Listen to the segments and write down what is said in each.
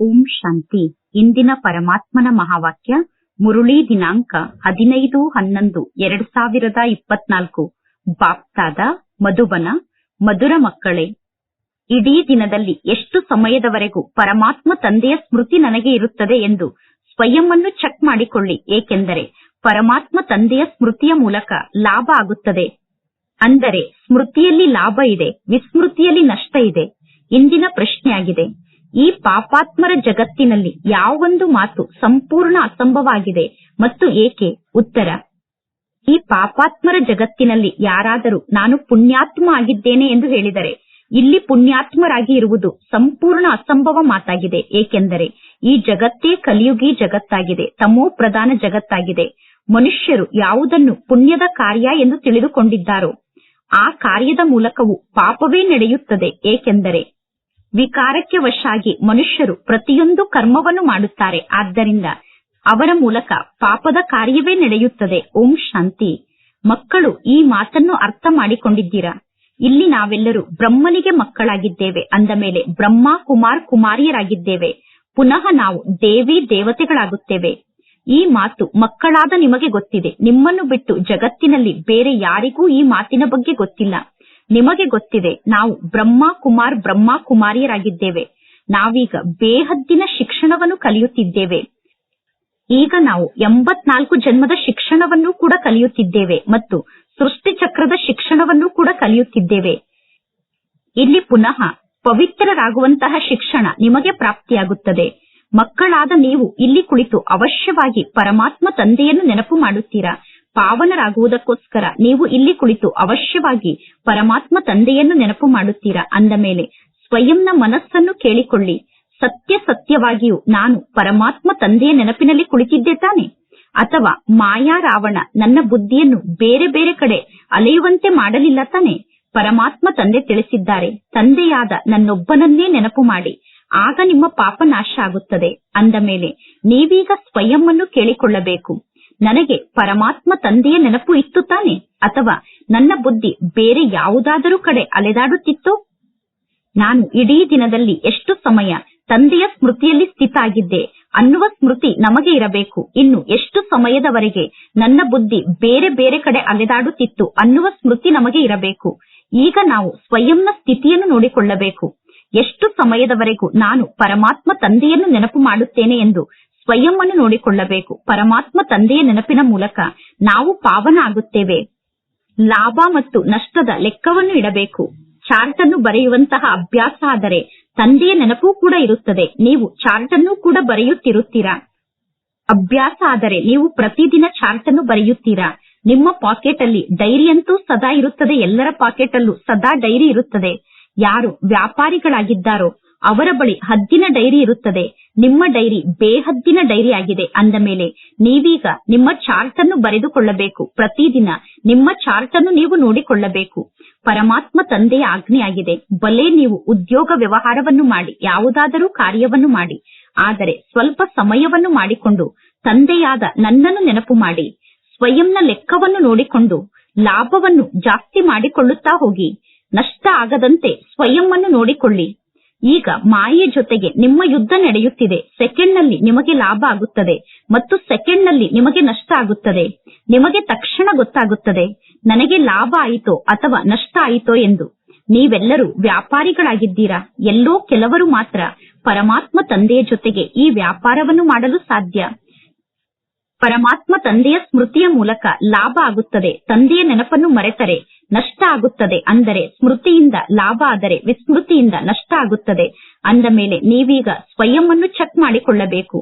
ಓಂ ಶಾಂತಿ. ಇಂದಿನ ಪರಮಾತ್ಮನ ಮಹಾವಾಕ್ಯ, ಮುರುಳಿ ದಿನಾಂಕ ಹದಿನೈದು ಹನ್ನೊಂದು ಎರಡ್ ಸಾವಿರದ ಇಪ್ಪತ್ನಾಲ್ಕು. ಬಾಪ್ತಾದ, ಮಧುಬನ, ಮಧುರ ಮಕ್ಕಳೇ. ಇಡೀ ದಿನದಲ್ಲಿ ಎಷ್ಟು ಸಮಯದವರೆಗೂ ಪರಮಾತ್ಮ ತಂದೆಯ ಸ್ಮೃತಿ ನನಗೆ ಇರುತ್ತದೆ ಎಂದು ಸ್ವಯಂ ಚೆಕ್ ಮಾಡಿಕೊಳ್ಳಿ. ಏಕೆಂದರೆ ಪರಮಾತ್ಮ ತಂದೆಯ ಸ್ಮೃತಿಯ ಮೂಲಕ ಲಾಭ ಆಗುತ್ತದೆ. ಅಂದರೆ ಸ್ಮೃತಿಯಲ್ಲಿ ಲಾಭ ಇದೆ, ವಿಸ್ಮೃತಿಯಲ್ಲಿ ನಷ್ಟ ಇದೆ. ಇಂದಿನ ಪ್ರಶ್ನೆಯಾಗಿದೆ. ಈ ಪಾಪಾತ್ಮರ ಜಗತ್ತಿನಲ್ಲಿ ಯಾವೊಂದು ಮಾತು ಸಂಪೂರ್ಣ ಅಸಂಭವಾಗಿದೆ ಮತ್ತು ಏಕೆ? ಉತ್ತರ. ಈ ಪಾಪಾತ್ಮರ ಜಗತ್ತಿನಲ್ಲಿ ಯಾರಾದರೂ ನಾನು ಪುಣ್ಯಾತ್ಮ ಆಗಿದ್ದೇನೆ ಎಂದು ಹೇಳಿದರೆ ಇಲ್ಲಿ ಪುಣ್ಯಾತ್ಮರಾಗಿ ಇರುವುದು ಸಂಪೂರ್ಣ ಅಸಂಭವ ಮಾತಾಗಿದೆ. ಏಕೆಂದರೆ ಈ ಜಗತ್ತೇ ಕಲಿಯುಗಿ ಜಗತ್ತಾಗಿದೆ, ತಮೋ ಪ್ರಧಾನ ಜಗತ್ತಾಗಿದೆ. ಮನುಷ್ಯರು ಯಾವುದನ್ನು ಪುಣ್ಯದ ಕಾರ್ಯ ಎಂದು ತಿಳಿದುಕೊಂಡಿದ್ದಾರೋ, ಆ ಕಾರ್ಯದ ಮೂಲಕವೂ ಪಾಪವೇ ನಡೆಯುತ್ತದೆ. ಏಕೆಂದರೆ ವಿಕಾರಕ್ಕೆ ವಶಾಗಿ ಮನುಷ್ಯರು ಪ್ರತಿಯೊಂದು ಕರ್ಮವನ್ನು ಮಾಡುತ್ತಾರೆ. ಆದ್ದರಿಂದ ಅವರ ಮೂಲಕ ಪಾಪದ ಕಾರ್ಯವೇ ನಡೆಯುತ್ತದೆ. ಓಂ ಶಾಂತಿ. ಮಕ್ಕಳು ಈ ಮಾತನ್ನು ಅರ್ಥ ಮಾಡಿಕೊಂಡಿದ್ದೀರಾ? ಇಲ್ಲಿ ನಾವೆಲ್ಲರೂ ಬ್ರಹ್ಮನಿಗೆ ಮಕ್ಕಳಾಗಿದ್ದೇವೆ. ಅಂದ ಮೇಲೆ ಬ್ರಹ್ಮ ಕುಮಾರ್ ಕುಮಾರಿಯರಾಗಿದ್ದೇವೆ. ಪುನಃ ನಾವು ದೇವಿ ದೇವತೆಗಳಾಗುತ್ತೇವೆ. ಈ ಮಾತು ಮಕ್ಕಳಾದ ನಿಮಗೆ ಗೊತ್ತಿದೆ. ನಿಮ್ಮನ್ನು ಬಿಟ್ಟು ಜಗತ್ತಿನಲ್ಲಿ ಬೇರೆ ಯಾರಿಗೂ ಈ ಮಾತಿನ ಬಗ್ಗೆ ಗೊತ್ತಿಲ್ಲ. ನಿಮಗೆ ಗೊತ್ತಿದೆ, ನಾವು ಬ್ರಹ್ಮ ಕುಮಾರ್ ಬ್ರಹ್ಮ ಕುಮಾರಿಯರಾಗಿದ್ದೇವೆ. ನಾವೀಗ ಬೇಹದ್ದಿನ ಶಿಕ್ಷಣವನ್ನು ಕಲಿಯುತ್ತಿದ್ದೇವೆ. ಈಗ ನಾವು ಎಂಬತ್ನಾಲ್ಕು ಜನ್ಮದ ಶಿಕ್ಷಣವನ್ನು ಕೂಡ ಕಲಿಯುತ್ತಿದ್ದೇವೆ ಮತ್ತು ಸೃಷ್ಟಿ ಚಕ್ರದ ಶಿಕ್ಷಣವನ್ನು ಕೂಡ ಕಲಿಯುತ್ತಿದ್ದೇವೆ. ಇಲ್ಲಿ ಪುನಃ ಪವಿತ್ರರಾಗುವಂತಹ ಶಿಕ್ಷಣ ನಿಮಗೆ ಪ್ರಾಪ್ತಿಯಾಗುತ್ತದೆ. ಮಕ್ಕಳಾದ ನೀವು ಇಲ್ಲಿ ಕುಳಿತು ಅವಶ್ಯವಾಗಿ ಪರಮಾತ್ಮ ತಂದೆಯನ್ನು ನೆನಪು ಮಾಡುತ್ತೀರಾ? ಪಾವನರಾಗುವುದಕ್ಕೋಸ್ಕರ ನೀವು ಇಲ್ಲಿ ಕುಳಿತು ಅವಶ್ಯವಾಗಿ ಪರಮಾತ್ಮ ತಂದೆಯನ್ನು ನೆನಪು ಮಾಡುತ್ತೀರಾ? ಅಂದ ಮೇಲೆ ಸ್ವಯಂನ ಮನಸ್ಸನ್ನು ಕೇಳಿಕೊಳ್ಳಿ. ಸತ್ಯ ಸತ್ಯವಾಗಿಯೂ ನಾನು ಪರಮಾತ್ಮ ತಂದೆಯ ನೆನಪಿನಲ್ಲಿ ಕುಳಿತಿದ್ದೆ ತಾನೆ? ಅಥವಾ ಮಾಯಾ ರಾವಣ ನನ್ನ ಬುದ್ಧಿಯನ್ನು ಬೇರೆ ಬೇರೆ ಕಡೆ ಅಲೆಯುವಂತೆ ಮಾಡಲಿಲ್ಲ ತಾನೆ? ಪರಮಾತ್ಮ ತಂದೆ ತಿಳಿಸಿದ್ದಾರೆ, ತಂದೆಯಾದ ನನ್ನೊಬ್ಬನನ್ನೇ ನೆನಪು ಮಾಡಿ. ಆಗ ನಿಮ್ಮ ಪಾಪ ನಾಶ ಆಗುತ್ತದೆ. ಅಂದ ಮೇಲೆ, ನೀವೀಗ ಸ್ವಯಂ ಕೇಳಿಕೊಳ್ಳಬೇಕು. ನನಗೆ ಪರಮಾತ್ಮ ತಂದೆಯ ನೆನಪು ಇತ್ತು ತಾನೆ? ಅಥವಾ ನನ್ನ ಬುದ್ಧಿ ಬೇರೆ ಯಾವುದಾದರೂ ಕಡೆ ಅಲೆದಾಡುತ್ತಿತ್ತು? ನಾನು ಇಡೀ ದಿನದಲ್ಲಿ ಎಷ್ಟು ಸಮಯ ತಂದೆಯ ಸ್ಮೃತಿಯಲ್ಲಿ ಸ್ಥಿತ ಆಗಿದ್ದೆ ಅನ್ನುವ ಸ್ಮೃತಿ ನಮಗೆ ಇರಬೇಕು. ಇನ್ನು ಎಷ್ಟು ಸಮಯದವರೆಗೆ ನನ್ನ ಬುದ್ಧಿ ಬೇರೆ ಬೇರೆ ಕಡೆ ಅಲೆದಾಡುತ್ತಿತ್ತು ಅನ್ನುವ ಸ್ಮೃತಿ ನಮಗೆ ಇರಬೇಕು. ಈಗ ನಾವು ಸ್ವಯಂನ ಸ್ಥಿತಿಯನ್ನು ನೋಡಿಕೊಳ್ಳಬೇಕು. ಎಷ್ಟು ಸಮಯದವರೆಗೂ ನಾನು ಪರಮಾತ್ಮ ತಂದೆಯನ್ನು ನೆನಪು ಮಾಡುತ್ತೇನೆ ಎಂದು ಸ್ವಯಂ ಅನ್ನು ನೋಡಿಕೊಳ್ಳಬೇಕು. ಪರಮಾತ್ಮ ತಂದೆಯ ನೆನಪಿನ ಮೂಲಕ ನಾವು ಪಾವನ ಆಗುತ್ತೇವೆ ಲಾಭ ಮತ್ತು ನಷ್ಟದ ಲೆಕ್ಕವನ್ನು ಇಡಬೇಕು. ಚಾರ್ಟ್ ಅನ್ನು ಬರೆಯುವಂತಹ ಅಭ್ಯಾಸ ಆದರೆ ತಂದೆಯ ನೆನಪು ಕೂಡ ಇರುತ್ತದೆ. ನೀವು ಚಾರ್ಟ್ ಅನ್ನು ಕೂಡ ಬರೆಯುತ್ತಿರುತ್ತೀರಾ? ಅಭ್ಯಾಸ ಆದರೆ ನೀವು ಪ್ರತಿದಿನ ಚಾರ್ಟ್ ಅನ್ನು ಬರೆಯುತ್ತೀರಾ? ನಿಮ್ಮ ಪಾಕೆಟ್ ಅಲ್ಲಿ ಡೈರಿ ಅಂತೂ ಸದಾ ಇರುತ್ತದೆ. ಎಲ್ಲರ ಪಾಕೆಟ್ ಅಲ್ಲೂ ಸದಾ ಡೈರಿ ಇರುತ್ತದೆ. ಯಾರು ವ್ಯಾಪಾರಿಗಳಾಗಿದ್ದಾರೋ ಅವರ ಬಳಿ ಹದ್ದಿನ ಡೈರಿ ಇರುತ್ತದೆ. ನಿಮ್ಮ ಡೈರಿ ಬೇಹದ್ದಿನ ಡೈರಿ ಆಗಿದೆ ಅಂದ ಮೇಲೆ ನೀವೀಗ ನಿಮ್ಮ ಚಾರ್ಟ್ ಅನ್ನು ಬರೆದುಕೊಳ್ಳಬೇಕು. ಪ್ರತಿದಿನ ನಿಮ್ಮ ಚಾರ್ಟ್ ಅನ್ನು ನೀವು ನೋಡಿಕೊಳ್ಳಬೇಕು. ಪರಮಾತ್ಮ ತಂದೆಯ ಆಜ್ಞೆಯಾಗಿದೆ. ಬಲೆ ನೀವು ಉದ್ಯೋಗ ವ್ಯವಹಾರವನ್ನು ಮಾಡಿ, ಯಾವುದಾದರೂ ಕಾರ್ಯವನ್ನು ಮಾಡಿ, ಆದರೆ ಸ್ವಲ್ಪ ಸಮಯವನ್ನು ಮಾಡಿಕೊಂಡು ತಂದೆಯಾದ ನನ್ನನ್ನು ನೆನಪು ಮಾಡಿ, ಸ್ವಯಂನ ಲೆಕ್ಕವನ್ನು ನೋಡಿಕೊಂಡು ಲಾಭವನ್ನು ಜಾಸ್ತಿ ಮಾಡಿಕೊಳ್ಳುತ್ತಾ ಹೋಗಿ, ನಷ್ಟ ಆಗದಂತೆ ಸ್ವಯಂ ಅನ್ನು ನೋಡಿಕೊಳ್ಳಿ. ಈಗ ಮಾಯೆಯ ಜೊತೆಗೆ ನಿಮ್ಮ ಯುದ್ಧ ನಡೆಯುತ್ತಿದೆ. ಸೆಕೆಂಡ್ನಲ್ಲಿ ನಿಮಗೆ ಲಾಭ ಆಗುತ್ತದೆ. ಮತ್ತು ಸೆಕೆಂಡ್ನಲ್ಲಿ ನಿಮಗೆ ನಷ್ಟ ಆಗುತ್ತದೆ. ನಿಮಗೆ ತಕ್ಷಣ ಗೊತ್ತಾಗುತ್ತದೆ. ನನಗೆ ಲಾಭ ಆಯಿತೋ ಅಥವಾ ನಷ್ಟ ಆಯಿತೋ ಎಂದು. ನೀವೆಲ್ಲರೂ ವ್ಯಾಪಾರಿಗಳಾಗಿದ್ದೀರಾ? ಎಲ್ಲೋ ಕೆಲವರು ಮಾತ್ರ ಪರಮಾತ್ಮ ತಂದೆಯ ಜೊತೆಗೆ ಈ ವ್ಯಾಪಾರವನ್ನು ಮಾಡಲು ಸಾಧ್ಯ. ಪರಮಾತ್ಮ ತಂದೆಯ ಸ್ಮೃತಿಯ ಮೂಲಕ ಲಾಭ ಆಗುತ್ತದೆ. ತಂದೆಯ ನೆನಪನ್ನು ಮರೆತರೆ. ನಷ್ಟ ಆಗುತ್ತದೆ ಅಂದರೆ ಸ್ಮೃತಿಯಿಂದ ಲಾಭ ಆದರೆ ವಿಸ್ಮೃತಿಯಿಂದ ನಷ್ಟ ಆಗುತ್ತದೆ. ಅಂದ ಮೇಲೆ ನೀವೀಗ ಸ್ವಯಂ ಚೆಕ್ ಮಾಡಿಕೊಳ್ಳಬೇಕು.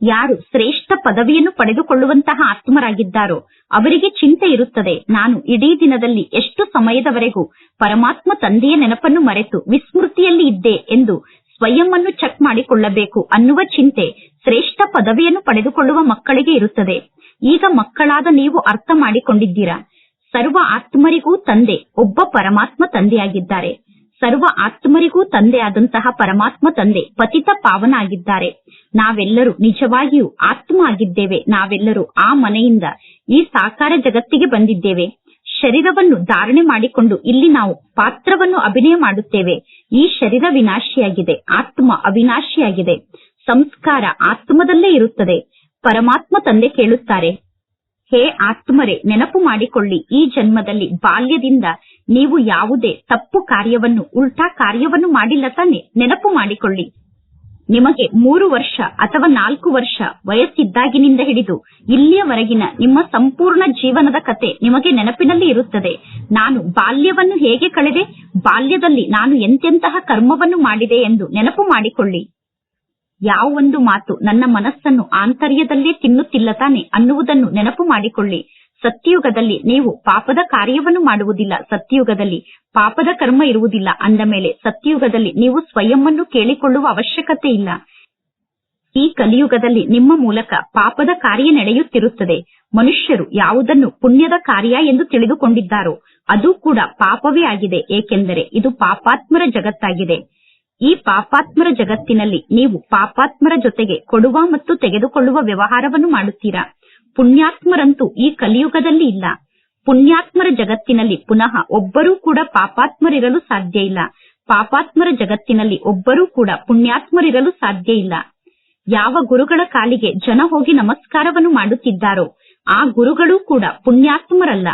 ಯಾರು ಶ್ರೇಷ್ಠ ಪದವಿಯನ್ನು ಪಡೆದುಕೊಳ್ಳುವಂತಹ ಆತ್ಮರಾಗಿದ್ದಾರೋ ಅವರಿಗೆ ಚಿಂತೆ ಇರುತ್ತದೆ. ನಾನು ಇಡೀ ದಿನದಲ್ಲಿ ಎಷ್ಟು ಸಮಯದವರೆಗೂ ಪರಮಾತ್ಮ ತಂದೆಯ ನೆನಪನ್ನು ಮರೆತು ವಿಸ್ಮೃತಿಯಲ್ಲಿ ಇದ್ದೆ ಎಂದು ಸ್ವಯಂ ಚೆಕ್ ಮಾಡಿಕೊಳ್ಳಬೇಕು ಅನ್ನುವ ಚಿಂತೆ ಶ್ರೇಷ್ಠ ಪದವಿಯನ್ನು ಪಡೆದುಕೊಳ್ಳುವ ಮಕ್ಕಳಿಗೆ ಇರುತ್ತದೆ. ಈಗ ಮಕ್ಕಳಾದ ನೀವು ಅರ್ಥ ಮಾಡಿಕೊಂಡಿದ್ದೀರಾ? ಸರ್ವ ಆತ್ಮರಿಗೂ ತಂದೆ, ಒಬ್ಬ ಪರಮಾತ್ಮ ತಂದೆಯಾಗಿದ್ದಾರೆ. ಸರ್ವ ಆತ್ಮರಿಗೂ ತಂದೆ ಆದಂತಹ ಪರಮಾತ್ಮ ತಂದೆ, ಪತಿತ ಪಾವನ ಆಗಿದ್ದಾರೆ ನಾವೆಲ್ಲರೂ ನಿಜವಾಗಿಯೂ ಆತ್ಮ ಆಗಿದ್ದೇವೆ. ನಾವೆಲ್ಲರೂ ಆ ಮನೆಯಿಂದ ಈ ಸಾಕಾರ ಜಗತ್ತಿಗೆ ಬಂದಿದ್ದೇವೆ. ಶರೀರವನ್ನು ಧಾರಣೆ ಮಾಡಿಕೊಂಡು ಇಲ್ಲಿ ನಾವು ಪಾತ್ರವನ್ನು ಅಭಿನಯ ಮಾಡುತ್ತೇವೆ. ಈ ಶರೀರ ವಿನಾಶಿಯಾಗಿದೆ. ಆತ್ಮ ಅವಿನಾಶಿಯಾಗಿದೆ. ಸಂಸ್ಕಾರ ಆತ್ಮದಲ್ಲೇ ಇರುತ್ತದೆ. ಪರಮಾತ್ಮ ತಂದೆ ಕೇಳುತ್ತಾರೆ. ಹೇ ಆತ್ಮರೇ, ನೆನಪು ಮಾಡಿಕೊಳ್ಳಿ. ಈ ಜನ್ಮದಲ್ಲಿ ಬಾಲ್ಯದಿಂದ ನೀವು ಯಾವುದೇ ತಪ್ಪು ಕಾರ್ಯವನ್ನು, ಉಲ್ಟಾ ಕಾರ್ಯವನ್ನು ಮಾಡಿಲ್ಲ ತಾನೆ? ನೆನಪು ಮಾಡಿಕೊಳ್ಳಿ. ನಿಮಗೆ ಮೂರು ವರ್ಷ ಅಥವಾ ನಾಲ್ಕು ವರ್ಷ ವಯಸ್ಸಿದ್ದಾಗಿನಿಂದ ಹಿಡಿದು ಇಲ್ಲಿಯವರೆಗಿನ ನಿಮ್ಮ ಸಂಪೂರ್ಣ ಜೀವನದ ಕತೆ ನಿಮಗೆ ನೆನಪಿನಲ್ಲಿ ಇರುತ್ತದೆ. ನಾನು ಬಾಲ್ಯವನ್ನು ಹೇಗೆ ಕಳೆದೆ? ಬಾಲ್ಯದಲ್ಲಿ ನಾನು ಎಂತೆಂತಹ ಕರ್ಮವನ್ನು ಮಾಡಿದೆ ಎಂದು ನೆನಪು ಮಾಡಿಕೊಳ್ಳಿ. ಯಾವ ಒಂದು ಮಾತು ನನ್ನ ಮನಸ್ಸನ್ನು ಆಂತರ್ಯದಲ್ಲೇ ತಿನ್ನುತ್ತಿಲ್ಲ ತಾನೆ ಅನ್ನುವುದನ್ನು ನೆನಪು ಮಾಡಿಕೊಳ್ಳಿ. ಸತ್ಯಯುಗದಲ್ಲಿ ನೀವು ಪಾಪದ ಕಾರ್ಯವನ್ನು ಮಾಡುವುದಿಲ್ಲ. ಸತ್ಯಯುಗದಲ್ಲಿ ಪಾಪದ ಕರ್ಮ ಇರುವುದಿಲ್ಲ. ಅಂದ ಮೇಲೆ ಸತ್ಯಯುಗದಲ್ಲಿ ನೀವು ಸ್ವಯಂವನ್ನು ಕೇಳಿಕೊಳ್ಳುವ ಅವಶ್ಯಕತೆ ಇಲ್ಲ. ಈ ಕಲಿಯುಗದಲ್ಲಿ ನಿಮ್ಮ ಮೂಲಕ ಪಾಪದ ಕಾರ್ಯ ನಡೆಯುತ್ತಿರುತ್ತದೆ. ಮನುಷ್ಯರು ಯಾವುದನ್ನು ಪುಣ್ಯದ ಕಾರ್ಯ ಎಂದು ತಿಳಿದುಕೊಂಡಿದ್ದಾರೋ ಅದು ಕೂಡ ಪಾಪವೇ ಆಗಿದೆ. ಏಕೆಂದರೆ ಇದು ಪಾಪಾತ್ಮರ ಜಗತ್ತಾಗಿದೆ. ಈ ಪಾಪಾತ್ಮರ ಜಗತ್ತಿನಲ್ಲಿ ನೀವು ಪಾಪಾತ್ಮರ ಜೊತೆಗೆ ಕೊಡುವ ಮತ್ತು ತೆಗೆದುಕೊಳ್ಳುವ ವ್ಯವಹಾರವನ್ನು ಮಾಡುತ್ತೀರಾ? ಪುಣ್ಯಾತ್ಮರಂತೂ ಈ ಕಲಿಯುಗದಲ್ಲಿ ಇಲ್ಲ. ಪುಣ್ಯಾತ್ಮರ ಜಗತ್ತಿನಲ್ಲಿ ಪುನಃ ಒಬ್ಬರೂ ಕೂಡ ಪಾಪಾತ್ಮರಿರಲು ಸಾಧ್ಯ ಇಲ್ಲ. ಪಾಪಾತ್ಮರ ಜಗತ್ತಿನಲ್ಲಿ ಒಬ್ಬರೂ ಕೂಡ ಪುಣ್ಯಾತ್ಮರಿರಲು ಸಾಧ್ಯ ಇಲ್ಲ. ಯಾವ ಗುರುಗಳ ಕಾಲಿಗೆ ಜನ ಹೋಗಿ ನಮಸ್ಕಾರವನ್ನು ಮಾಡುತ್ತಿದ್ದಾರೋ, ಆ ಗುರುಗಳೂ ಕೂಡ ಪುಣ್ಯಾತ್ಮರಲ್ಲ.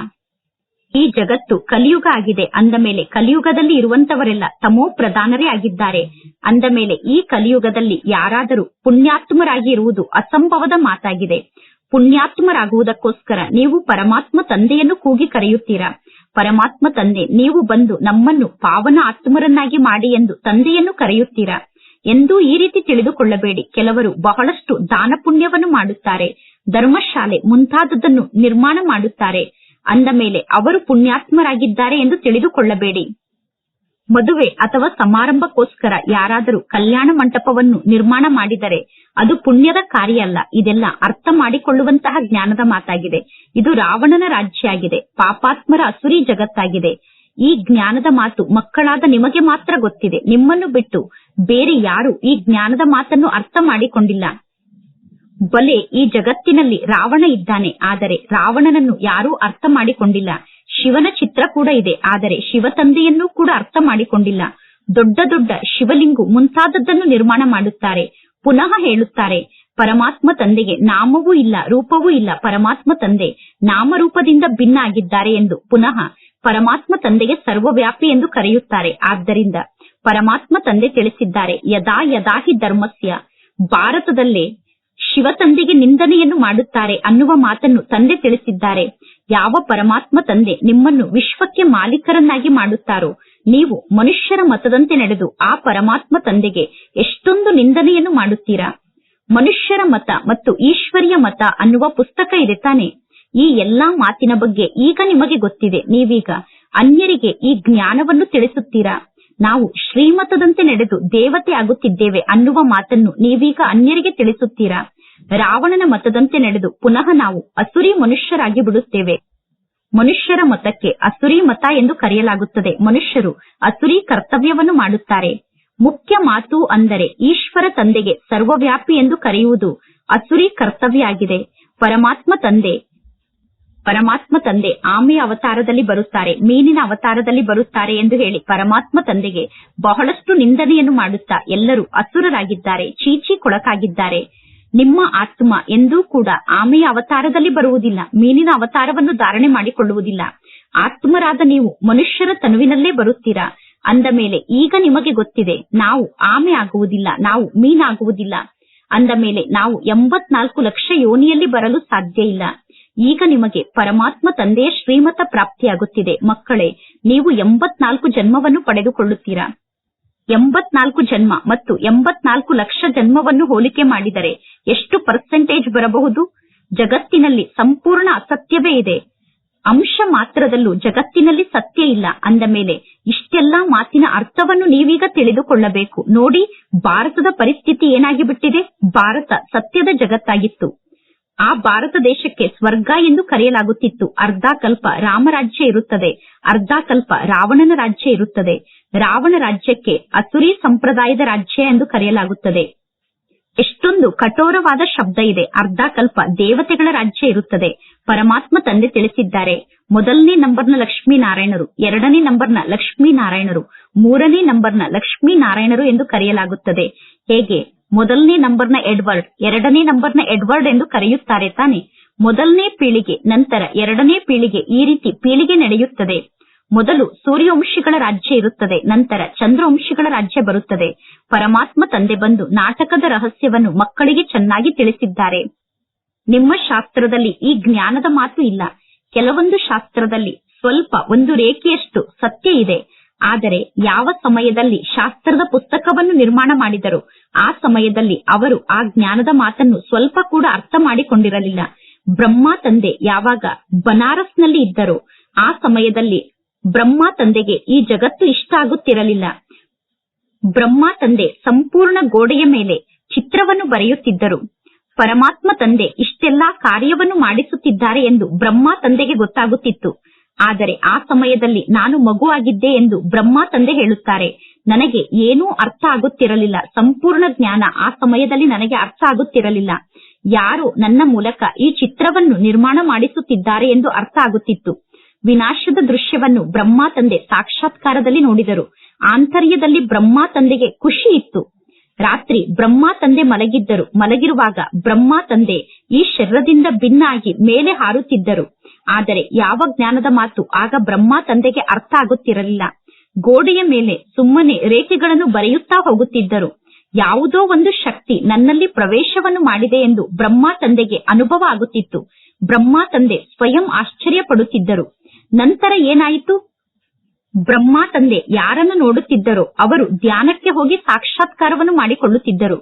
ಈ ಜಗತ್ತು ಕಲಿಯುಗ ಆಗಿದೆ. ಅಂದ ಮೇಲೆ ಕಲಿಯುಗದಲ್ಲಿ ಇರುವಂತವರೆಲ್ಲ ತಮೋ ಪ್ರಧಾನರೇ ಆಗಿದ್ದಾರೆ. ಅಂದ ಮೇಲೆ ಈ ಕಲಿಯುಗದಲ್ಲಿ ಯಾರಾದರೂ ಪುಣ್ಯಾತ್ಮರಾಗಿ ಇರುವುದು ಅಸಂಭವದ ಮಾತಾಗಿದೆ. ಪುಣ್ಯಾತ್ಮರಾಗುವುದಕ್ಕೋಸ್ಕರ ನೀವು ಪರಮಾತ್ಮ ತಂದೆಯನ್ನು ಕೂಗಿ ಕರೆಯುತ್ತೀರಾ? ಪರಮಾತ್ಮ ತಂದೆ, ನೀವು ಬಂದು ನಮ್ಮನ್ನು ಪಾವನ ಆತ್ಮರನ್ನಾಗಿ ಮಾಡಿ ಎಂದು ತಂದೆಯನ್ನು ಕರೆಯುತ್ತೀರಾ? ಎಂದು ಈ ರೀತಿ ತಿಳಿದುಕೊಳ್ಳಬೇಡಿ. ಕೆಲವರು ಬಹಳಷ್ಟು ದಾನ ಪುಣ್ಯವನ್ನು ಮಾಡುತ್ತಾರೆ. ಧರ್ಮಶಾಲೆ ಮುಂತಾದದನ್ನು ನಿರ್ಮಾಣ ಮಾಡುತ್ತಾರೆ. ಅಂದ ಮೇಲೆ ಅವರು ಪುಣ್ಯಾತ್ಮರಾಗಿದ್ದಾರೆ ಎಂದು ತಿಳಿದುಕೊಳ್ಳಬೇಡಿ. ಮದುವೆ ಅಥವಾ ಸಮಾರಂಭಕ್ಕೋಸ್ಕರ ಯಾರಾದರೂ ಕಲ್ಯಾಣ ಮಂಟಪವನ್ನು ನಿರ್ಮಾಣ ಮಾಡಿದರೆ ಅದು ಪುಣ್ಯದ ಕಾರ್ಯ ಅಲ್ಲ ಇದೆಲ್ಲ ಅರ್ಥ ಮಾಡಿಕೊಳ್ಳುವಂತಹ ಜ್ಞಾನದ ಮಾತಾಗಿದೆ. ಇದು ರಾವಣನ ರಾಜ್ಯ ಆಗಿದೆ ಪಾಪಾತ್ಮರ ಅಸುರಿ ಜಗತ್ತಾಗಿದೆ. ಈ ಜ್ಞಾನದ ಮಾತು ಮಕ್ಕಳಾದ ನಿಮಗೆ ಮಾತ್ರ ಗೊತ್ತಿದೆ, ನಿಮ್ಮನ್ನು ಬಿಟ್ಟು ಬೇರೆ ಯಾರು ಈ ಜ್ಞಾನದ ಮಾತನ್ನು ಅರ್ಥ ಮಾಡಿಕೊಂಡಿಲ್ಲ. ಬಲೆ ಈ ಜಗತ್ತಿನಲ್ಲಿ ರಾವಣ ಇದ್ದಾನೆ. ಆದರೆ ರಾವಣನನ್ನು ಯಾರೂ ಅರ್ಥ ಮಾಡಿಕೊಂಡಿಲ್ಲ. ಶಿವನ ಚಿತ್ರ ಕೂಡ ಇದೆ. ಆದರೆ ಶಿವ ತಂದೆಯನ್ನು ಕೂಡ ಅರ್ಥ ಮಾಡಿಕೊಂಡಿಲ್ಲ. ದೊಡ್ಡ ದೊಡ್ಡ ಶಿವಲಿಂಗು ಮುಂತಾದದ್ದನ್ನು ನಿರ್ಮಾಣ ಮಾಡುತ್ತಾರೆ. ಪುನಃ ಹೇಳುತ್ತಾರೆ, ಪರಮಾತ್ಮ ತಂದೆಗೆ ನಾಮವೂ ಇಲ್ಲ, ರೂಪವೂ ಇಲ್ಲ. ಪರಮಾತ್ಮ ತಂದೆ ನಾಮರೂಪದಿಂದ ಭಿನ್ನ ಆಗಿದ್ದಾರೆ ಎಂದು ಪುನಃ ಪರಮಾತ್ಮ ತಂದೆಗೆ ಸರ್ವವ್ಯಾಪಿ ಎಂದು ಕರೆಯುತ್ತಾರೆ. ಆದ್ದರಿಂದ ಪರಮಾತ್ಮ ತಂದೆ ತಿಳಿಸಿದ್ದಾರೆ, ಯದಾ ಯದಾ ಹಿ ಧರ್ಮಸ್ಯ. ಭಾರತದಲ್ಲೇ ಶಿವ ತಂದೆಗೆ ನಿಂದನೆಯನ್ನು ಮಾಡುತ್ತಾರೆ ಅನ್ನುವ ಮಾತನ್ನು ತಂದೆ ತಿಳಿಸಿದ್ದಾರೆ. ಯಾವ ಪರಮಾತ್ಮ ತಂದೆ ನಿಮ್ಮನ್ನು ವಿಶ್ವಕ್ಕೆ ಮಾಲೀಕರನ್ನಾಗಿ ಮಾಡುತ್ತಾರೋ, ನೀವು ಮನುಷ್ಯರ ಮತದಂತೆ ನಡೆದು ಆ ಪರಮಾತ್ಮ ತಂದೆಗೆ ಎಷ್ಟೊಂದು ನಿಂದನೆಯನ್ನು ಮಾಡುತ್ತೀರಾ? ಮನುಷ್ಯರ ಮತ ಮತ್ತು ಈಶ್ವರಿಯ ಮತ ಅನ್ನುವ ಪುಸ್ತಕ ಇದೆ ತಾನೆ. ಈ ಎಲ್ಲಾ ಮಾತಿನ ಬಗ್ಗೆ ಈಗ ನಿಮಗೆ ಗೊತ್ತಿದೆ. ನೀವೀಗ ಅನ್ಯರಿಗೆ ಈ ಜ್ಞಾನವನ್ನು ತಿಳಿಸುತ್ತೀರಾ? ನಾವು ಶ್ರೀಮತದಂತೆ ನಡೆದು ದೇವತೆ ಆಗುತ್ತಿದ್ದೇವೆ ಅನ್ನುವ ಮಾತನ್ನು ನೀವೀಗ ಅನ್ಯರಿಗೆ ತಿಳಿಸುತ್ತೀರಾ? ರಾವಣನ ಮತದಂತೆ ನಡೆದು ಪುನಃ ನಾವು ಅಸುರಿ ಮನುಷ್ಯರಾಗಿ ಬಿಡುತ್ತೇವೆ. ಮನುಷ್ಯರ ಮತಕ್ಕೆ ಅಸುರಿ ಮತ ಎಂದು ಕರೆಯಲಾಗುತ್ತದೆ. ಮನುಷ್ಯರು ಅಸುರಿ ಕರ್ತವ್ಯವನ್ನು ಮಾಡುತ್ತಾರೆ. ಮುಖ್ಯ ಮಾತು ಅಂದರೆ ಈಶ್ವರ ತಂದೆಗೆ ಸರ್ವವ್ಯಾಪಿ ಎಂದು ಕರೆಯುವುದು ಅಸುರಿ ಕರ್ತವ್ಯ ಆಗಿದೆ. ಪರಮಾತ್ಮ ತಂದೆ ಪರಮಾತ್ಮ ತಂದೆ ಆಮೆಯ ಅವತಾರದಲ್ಲಿ ಬರುತ್ತಾರೆ, ಮೀನಿನ ಅವತಾರದಲ್ಲಿ ಬರುತ್ತಾರೆ ಎಂದು ಹೇಳಿ ಪರಮಾತ್ಮ ತಂದೆಗೆ ಬಹಳಷ್ಟು ನಿಂದನೆಯನ್ನು ಮಾಡುತ್ತಾ ಎಲ್ಲರೂ ಅಸುರರಾಗಿದ್ದಾರೆ, ಚೀಚಿ ಕೊಳಕಾಗಿದ್ದಾರೆ. ನಿಮ್ಮ ಆತ್ಮ ಎಂದೂ ಕೂಡ ಆಮೆಯ ಅವತಾರದಲ್ಲಿ ಬರುವುದಿಲ್ಲ, ಮೀನಿನ ಅವತಾರವನ್ನು ಧಾರಣೆ ಮಾಡಿಕೊಳ್ಳುವುದಿಲ್ಲ. ಆತ್ಮರಾದ ನೀವು ಮನುಷ್ಯರ ತನುವಿನಲ್ಲೇ ಬರುತ್ತೀರಾ? ಅಂದ ಮೇಲೆ, ಈಗ ನಿಮಗೆ ಗೊತ್ತಿದೆ, ನಾವು ಆಮೆ ಆಗುವುದಿಲ್ಲ, ನಾವು ಮೀನಾಗುವುದಿಲ್ಲ. ಅಂದ ಮೇಲೆ, ನಾವು ಎಂಬತ್ನಾಲ್ಕು ಲಕ್ಷ ಯೋನಿಯಲ್ಲಿ ಬರಲು ಸಾಧ್ಯ ಇಲ್ಲ. ಈಗ ನಿಮಗೆ ಪರಮಾತ್ಮ ತಂದೆಯ ಶ್ರೀಮತ ಪ್ರಾಪ್ತಿಯಾಗುತ್ತಿದೆ. ಮಕ್ಕಳೇ, ನೀವು ಎಂಬತ್ನಾಲ್ಕು ಜನ್ಮವನ್ನು ಪಡೆದುಕೊಳ್ಳುತ್ತೀರಾ? ಎಂಬತ್ನಾಲ್ಕು ಜನ್ಮ ಮತ್ತು ಎಂಬತ್ನಾಲ್ಕು ಲಕ್ಷ ಜನ್ಮವನ್ನು ಹೋಲಿಕೆ ಮಾಡಿದರೆ ಎಷ್ಟು ಪರ್ಸೆಂಟೇಜ್ ಬರಬಹುದು? ಜಗತ್ತಿನಲ್ಲಿ ಸಂಪೂರ್ಣ ಅಸತ್ಯವೇ ಇದೆ. ಅಂಶ ಮಾತ್ರದಲ್ಲೂ ಜಗತ್ತಿನಲ್ಲಿ ಸತ್ಯ ಇಲ್ಲ ಅಂದ ಮೇಲೆ ಇಷ್ಟೆಲ್ಲಾ ಮಾತಿನ ಅರ್ಥವನ್ನು ನೀವೀಗ ತಿಳಿದುಕೊಳ್ಳಬೇಕು. ನೋಡಿ, ಭಾರತದ ಪರಿಸ್ಥಿತಿ ಏನಾಗಿ ಬಿಟ್ಟಿದೆ ಭಾರತ ಸತ್ಯದ ಜಗತ್ತಾಗಿತ್ತು. ಆ ಭಾರತ ದೇಶಕ್ಕೆ ಸ್ವರ್ಗ ಎಂದು ಕರೆಯಲಾಗುತ್ತಿತ್ತು. ಅರ್ಧ ಕಲ್ಪ ರಾಮರಾಜ್ಯ ಇರುತ್ತದೆ. ಅರ್ಧ ಕಲ್ಪ ರಾವಣನ ರಾಜ್ಯ ಇರುತ್ತದೆ. ರಾವಣ ರಾಜ್ಯಕ್ಕೆ ಅಸುರಿ ಸಂಪ್ರದಾಯದ ರಾಜ್ಯ ಎಂದು ಕರೆಯಲಾಗುತ್ತದೆ. ಎಷ್ಟೊಂದು ಕಠೋರವಾದ ಶಬ್ದ ಇದೆ. ಅರ್ಧಕಲ್ಪ ದೇವತೆಗಳ ರಾಜ್ಯ ಇರುತ್ತದೆ. ಪರಮಾತ್ಮ ತಂದೆ ತಿಳಿಸಿದ್ದಾರೆ. ಮೊದಲನೇ ನಂಬರ್ನ ಲಕ್ಷ್ಮೀ ನಾರಾಯಣರು ಎರಡನೇ ನಂಬರ್ನ ಲಕ್ಷ್ಮೀ ನಾರಾಯಣರು ಮೂರನೇ ನಂಬರ್ನ ಲಕ್ಷ್ಮೀ ನಾರಾಯಣರು ಎಂದು ಕರೆಯಲಾಗುತ್ತದೆ. ಹೇಗೆ? ಮೊದಲನೇ ನಂಬರ್ನ ಎಡ್ವರ್ಡ್, ಎರಡನೇ ನಂಬರ್ನ ಎಡ್ವರ್ಡ್ ಎಂದು ಕರೆಯುತ್ತಾರೆ ತಾನೆ. ಮೊದಲನೇ ಪೀಳಿಗೆ, ನಂತರ ಎರಡನೇ ಪೀಳಿಗೆ ಈ ರೀತಿ ಪೀಳಿಗೆ ನಡೆಯುತ್ತದೆ. ಮೊದಲು ಸೂರ್ಯವಂಶಿಗಳ ರಾಜ್ಯ ಇರುತ್ತದೆ, ನಂತರ ಚಂದ್ರವಂಶಿಗಳ ರಾಜ್ಯ ಬರುತ್ತದೆ. ಪರಮಾತ್ಮ ತಂದೆ ಬಂದು ನಾಟಕದ ರಹಸ್ಯವನ್ನು ಮಕ್ಕಳಿಗೆ ಚೆನ್ನಾಗಿ ತಿಳಿಸಿದ್ದಾರೆ. ನಿಮ್ಮ ಶಾಸ್ತ್ರದಲ್ಲಿ ಈ ಜ್ಞಾನದ ಮಾತು ಇಲ್ಲ. ಕೆಲವೊಂದು ಶಾಸ್ತ್ರದಲ್ಲಿ ಸ್ವಲ್ಪ ಒಂದು ರೇಖೆಯಷ್ಟು ಸತ್ಯ ಇದೆ. ಆದರೆ ಯಾವ ಸಮಯದಲ್ಲಿ ಶಾಸ್ತ್ರದ ಪುಸ್ತಕವನ್ನು ನಿರ್ಮಾಣ ಮಾಡಿದರು, ಆ ಸಮಯದಲ್ಲಿ ಅವರು ಆ ಜ್ಞಾನದ ಮಾತನ್ನು ಸ್ವಲ್ಪ ಕೂಡ ಅರ್ಥ ಮಾಡಿಕೊಂಡಿರಲಿಲ್ಲ. ಬ್ರಹ್ಮ ತಂದೆ ಯಾವಾಗ ಬನಾರಸ್ನಲ್ಲಿ ಇದ್ದರೋ, ಆ ಸಮಯದಲ್ಲಿ ಬ್ರಹ್ಮ ತಂದೆಗೆ ಈ ಜಗತ್ತು ಇಷ್ಟ ಆಗುತ್ತಿರಲಿಲ್ಲ. ಬ್ರಹ್ಮ ತಂದೆ ಸಂಪೂರ್ಣ ಗೋಡೆಯ ಮೇಲೆ ಚಿತ್ರವನ್ನು ಬರೆಯುತ್ತಿದ್ದರು. ಪರಮಾತ್ಮ ತಂದೆ ಇಷ್ಟೆಲ್ಲಾ ಕಾರ್ಯವನ್ನು ಮಾಡಿಸುತ್ತಿದ್ದಾರೆ ಎಂದು ಬ್ರಹ್ಮ ತಂದೆಗೆ ಗೊತ್ತಾಗುತ್ತಿತ್ತು. ಆದರೆ ಆ ಸಮಯದಲ್ಲಿ ನಾನು ಮಗು ಆಗಿದ್ದೆ ಎಂದು ಬ್ರಹ್ಮ ತಂದೆ ಹೇಳುತ್ತಾರೆ. ನನಗೆ ಏನೂ ಅರ್ಥ ಆಗುತ್ತಿರಲಿಲ್ಲ. ಸಂಪೂರ್ಣ ಜ್ಞಾನ ಆ ಸಮಯದಲ್ಲಿ ನನಗೆ ಅರ್ಥ ಆಗುತ್ತಿರಲಿಲ್ಲ. ಯಾರು ನನ್ನ ಮೂಲಕ ಈ ಚಿತ್ರವನ್ನು ನಿರ್ಮಾಣ ಮಾಡಿಸುತ್ತಿದ್ದಾರೆ ಎಂದು ಅರ್ಥ ಆಗುತ್ತಿತ್ತು. ವಿನಾಶದ ದೃಶ್ಯವನ್ನು ಬ್ರಹ್ಮ ತಂದೆ ಸಾಕ್ಷಾತ್ಕಾರದಲ್ಲಿ ನೋಡಿದರು. ಆಂತರ್ಯದಲ್ಲಿ ಬ್ರಹ್ಮ ತಂದೆಗೆ ಖುಷಿ ಇತ್ತು. ರಾತ್ರಿ ಬ್ರಹ್ಮ ತಂದೆ ಮಲಗಿದ್ದರು. ಮಲಗಿರುವಾಗ ಬ್ರಹ್ಮ ತಂದೆ ಈ ಶರೀರದಿಂದ ಭಿನ್ನಾಗಿ ಮೇಲೆ ಹಾರುತ್ತಿದ್ದರು. ಆದರೆ ಯಾವ ಜ್ಞಾನದ ಮಾತು ಆಗ ಬ್ರಹ್ಮ ತಂದೆಗೆ ಅರ್ಥ ಆಗುತ್ತಿರಲಿಲ್ಲ. ಗೋಡೆಯ ಮೇಲೆ ಸುಮ್ಮನೆ ರೇಖೆಗಳನ್ನು ಬರೆಯುತ್ತಾ ಹೋಗುತ್ತಿದ್ದರು. ಯಾವುದೋ ಒಂದು ಶಕ್ತಿ ನನ್ನಲ್ಲಿ ಪ್ರವೇಶವನ್ನು ಮಾಡಿದೆ ಎಂದು ಬ್ರಹ್ಮ ತಂದೆಗೆ ಅನುಭವ ಆಗುತ್ತಿತ್ತು. ಬ್ರಹ್ಮ ತಂದೆ ಸ್ವಯಂ ಆಶ್ಚರ್ಯ ಪಡುತ್ತಿದ್ದರು ನಂತರ ಏನಾಯಿತು? ಬ್ರಹ್ಮ ತಂದೆ ಯಾರನ್ನು ನೋಡುತ್ತಿದ್ದರೋ ಅವರು ಧ್ಯಾನಕ್ಕೆ ಹೋಗಿ ಸಾಕ್ಷಾತ್ಕಾರವನ್ನು ಮಾಡಿಕೊಳ್ಳುತ್ತಿದ್ದರು.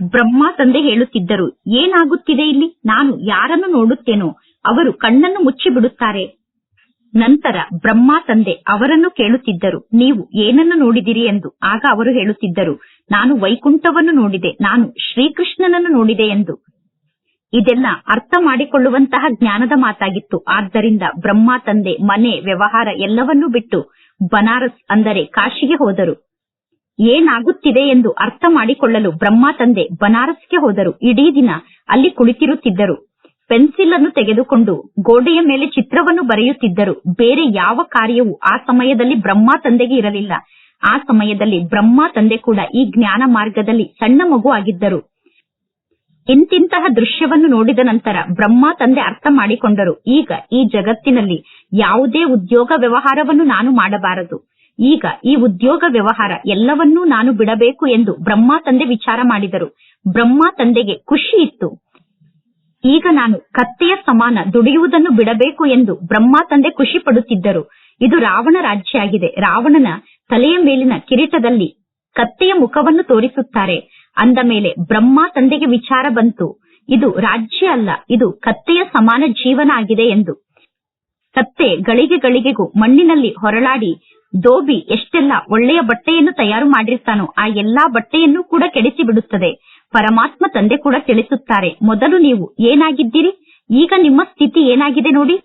ಬ್ರಹ್ಮ ತಂದೆ ಹೇಳುತ್ತಿದ್ದರು, ಏನಾಗುತ್ತಿದೆ ಇಲ್ಲಿ? ನಾನು ಯಾರನ್ನು ನೋಡುತ್ತೇನೋ ಅವರು ಕಣ್ಣನ್ನು ಮುಚ್ಚಿ ಬಿಡುತ್ತಾರೆ ನಂತರ ಬ್ರಹ್ಮ ತಂದೆ ಅವರನ್ನು ಕೇಳುತ್ತಿದ್ದರು, ನೀವು ಏನನ್ನು ನೋಡಿದಿರಿ ಎಂದು? ಆಗ ಅವರು ಹೇಳುತ್ತಿದ್ದರು, ನಾನು ವೈಕುಂಠವನ್ನು ನೋಡಿದೆ, ನಾನು ಶ್ರೀಕೃಷ್ಣನನ್ನು ನೋಡಿದೆ ಎಂದು. ಇದೆಲ್ಲ ಅರ್ಥ ಮಾಡಿಕೊಳ್ಳುವಂತಹ ಜ್ಞಾನದ ಮಾತಾಗಿತ್ತು. ಆದ್ದರಿಂದ ಬ್ರಹ್ಮ, ತಂದೆ, ಮನೆ, ವ್ಯವಹಾರ ಎಲ್ಲವನ್ನೂ ಬಿಟ್ಟು ಬನಾರಸ್ ಅಂದರೆ ಕಾಶಿಗೆ ಹೋದರು. ಏನಾಗುತ್ತಿದೆ ಎಂದು ಅರ್ಥ ಮಾಡಿಕೊಳ್ಳಲು ಬ್ರಹ್ಮ, ತಂದೆ ಬನಾರಸ್ಗೆ ಹೋದರು. ಇಡೀ ದಿನ ಅಲ್ಲಿ ಕುಳಿತಿರುತ್ತಿದ್ದರು. ಪೆನ್ಸಿಲ್ ಅನ್ನು ತೆಗೆದುಕೊಂಡು ಗೋಡೆಯ ಮೇಲೆ ಚಿತ್ರವನ್ನು ಬರೆಯುತ್ತಿದ್ದರು. ಬೇರೆ ಯಾವ ಕಾರ್ಯವೂ ಆ ಸಮಯದಲ್ಲಿ ಬ್ರಹ್ಮ, ತಂದೆಗೆ ಇರಲಿಲ್ಲ. ಆ ಸಮಯದಲ್ಲಿ ಬ್ರಹ್ಮ, ತಂದೆ ಕೂಡ ಈ ಜ್ಞಾನ ಮಾರ್ಗದಲ್ಲಿ ಸಣ್ಣ ಮಗು ಆಗಿದ್ದರು. ಇಂತಿಂತಹ ದೃಶ್ಯವನ್ನು ನೋಡಿದ ನಂತರ ಬ್ರಹ್ಮ ತಂದೆ ಅರ್ಥ ಮಾಡಿಕೊಂಡರು. ಈಗ ಈ ಜಗತ್ತಿನಲ್ಲಿ ಯಾವುದೇ ಉದ್ಯೋಗ ವ್ಯವಹಾರವನ್ನು ನಾನು ಮಾಡಬಾರದು. ಈಗ ಈ ಉದ್ಯೋಗ ವ್ಯವಹಾರ ಎಲ್ಲವನ್ನೂ ನಾನು ಬಿಡಬೇಕು ಎಂದು ಬ್ರಹ್ಮ ತಂದೆ ವಿಚಾರ ಮಾಡಿದರು. ಬ್ರಹ್ಮ ತಂದೆಗೆ ಖುಷಿ ಇತ್ತು. ಈಗ ನಾನು ಕತ್ತೆಯ ಸಮಾನ ದುಡಿಯುವುದನ್ನು ಬಿಡಬೇಕು ಎಂದು ಬ್ರಹ್ಮ ತಂದೆ ಖುಷಿ ಪಡುತ್ತಿದ್ದರು ಇದು ರಾವಣ ರಾಜ್ಯ ಆಗಿದೆ. ರಾವಣನ ತಲೆಯ ಮೇಲಿನ ಕಿರೀಟದಲ್ಲಿ ಕತ್ತೆಯ ಮುಖವನ್ನು ತೋರಿಸುತ್ತಾರೆ. ಅಂದ ಮೇಲೆ ಬ್ರಹ್ಮ ತಂದೆಗೆ ವಿಚಾರ ಬಂತು. ಇದು ರಾಜ್ಯ ಅಲ್ಲ, ಇದು ಕತ್ತೆಯ ಸಮಾನ ಜೀವನ ಆಗಿದೆ ಎಂದು. ಕತ್ತೆ ಗಳಿಗೆ ಗಳಿಗೆಗೂ ಮಣ್ಣಿನಲ್ಲಿ ಹೊರಳಾಡಿ ದೋಬಿ ಎಷ್ಟೆಲ್ಲ ಒಳ್ಳೆಯ ಬಟ್ಟೆಯನ್ನು ತಯಾರು ಮಾಡಿರ್ತಾನೋ ಆ ಎಲ್ಲಾ ಬಟ್ಟೆಯನ್ನು ಕೂಡ ಕೆಡಿಸಿ ಬಿಡುತ್ತದೆ. ಪರಮಾತ್ಮ ತಂದೆ ಕೂಡ ತಿಳಿಸುತ್ತಾರೆ, ಮೊದಲು ನೀವು ಏನಾಗಿದ್ದೀರಿ? ಈಗ ನಿಮ್ಮ ಸ್ಥಿತಿ ಏನಾಗಿದೆ ನೋಡಿ.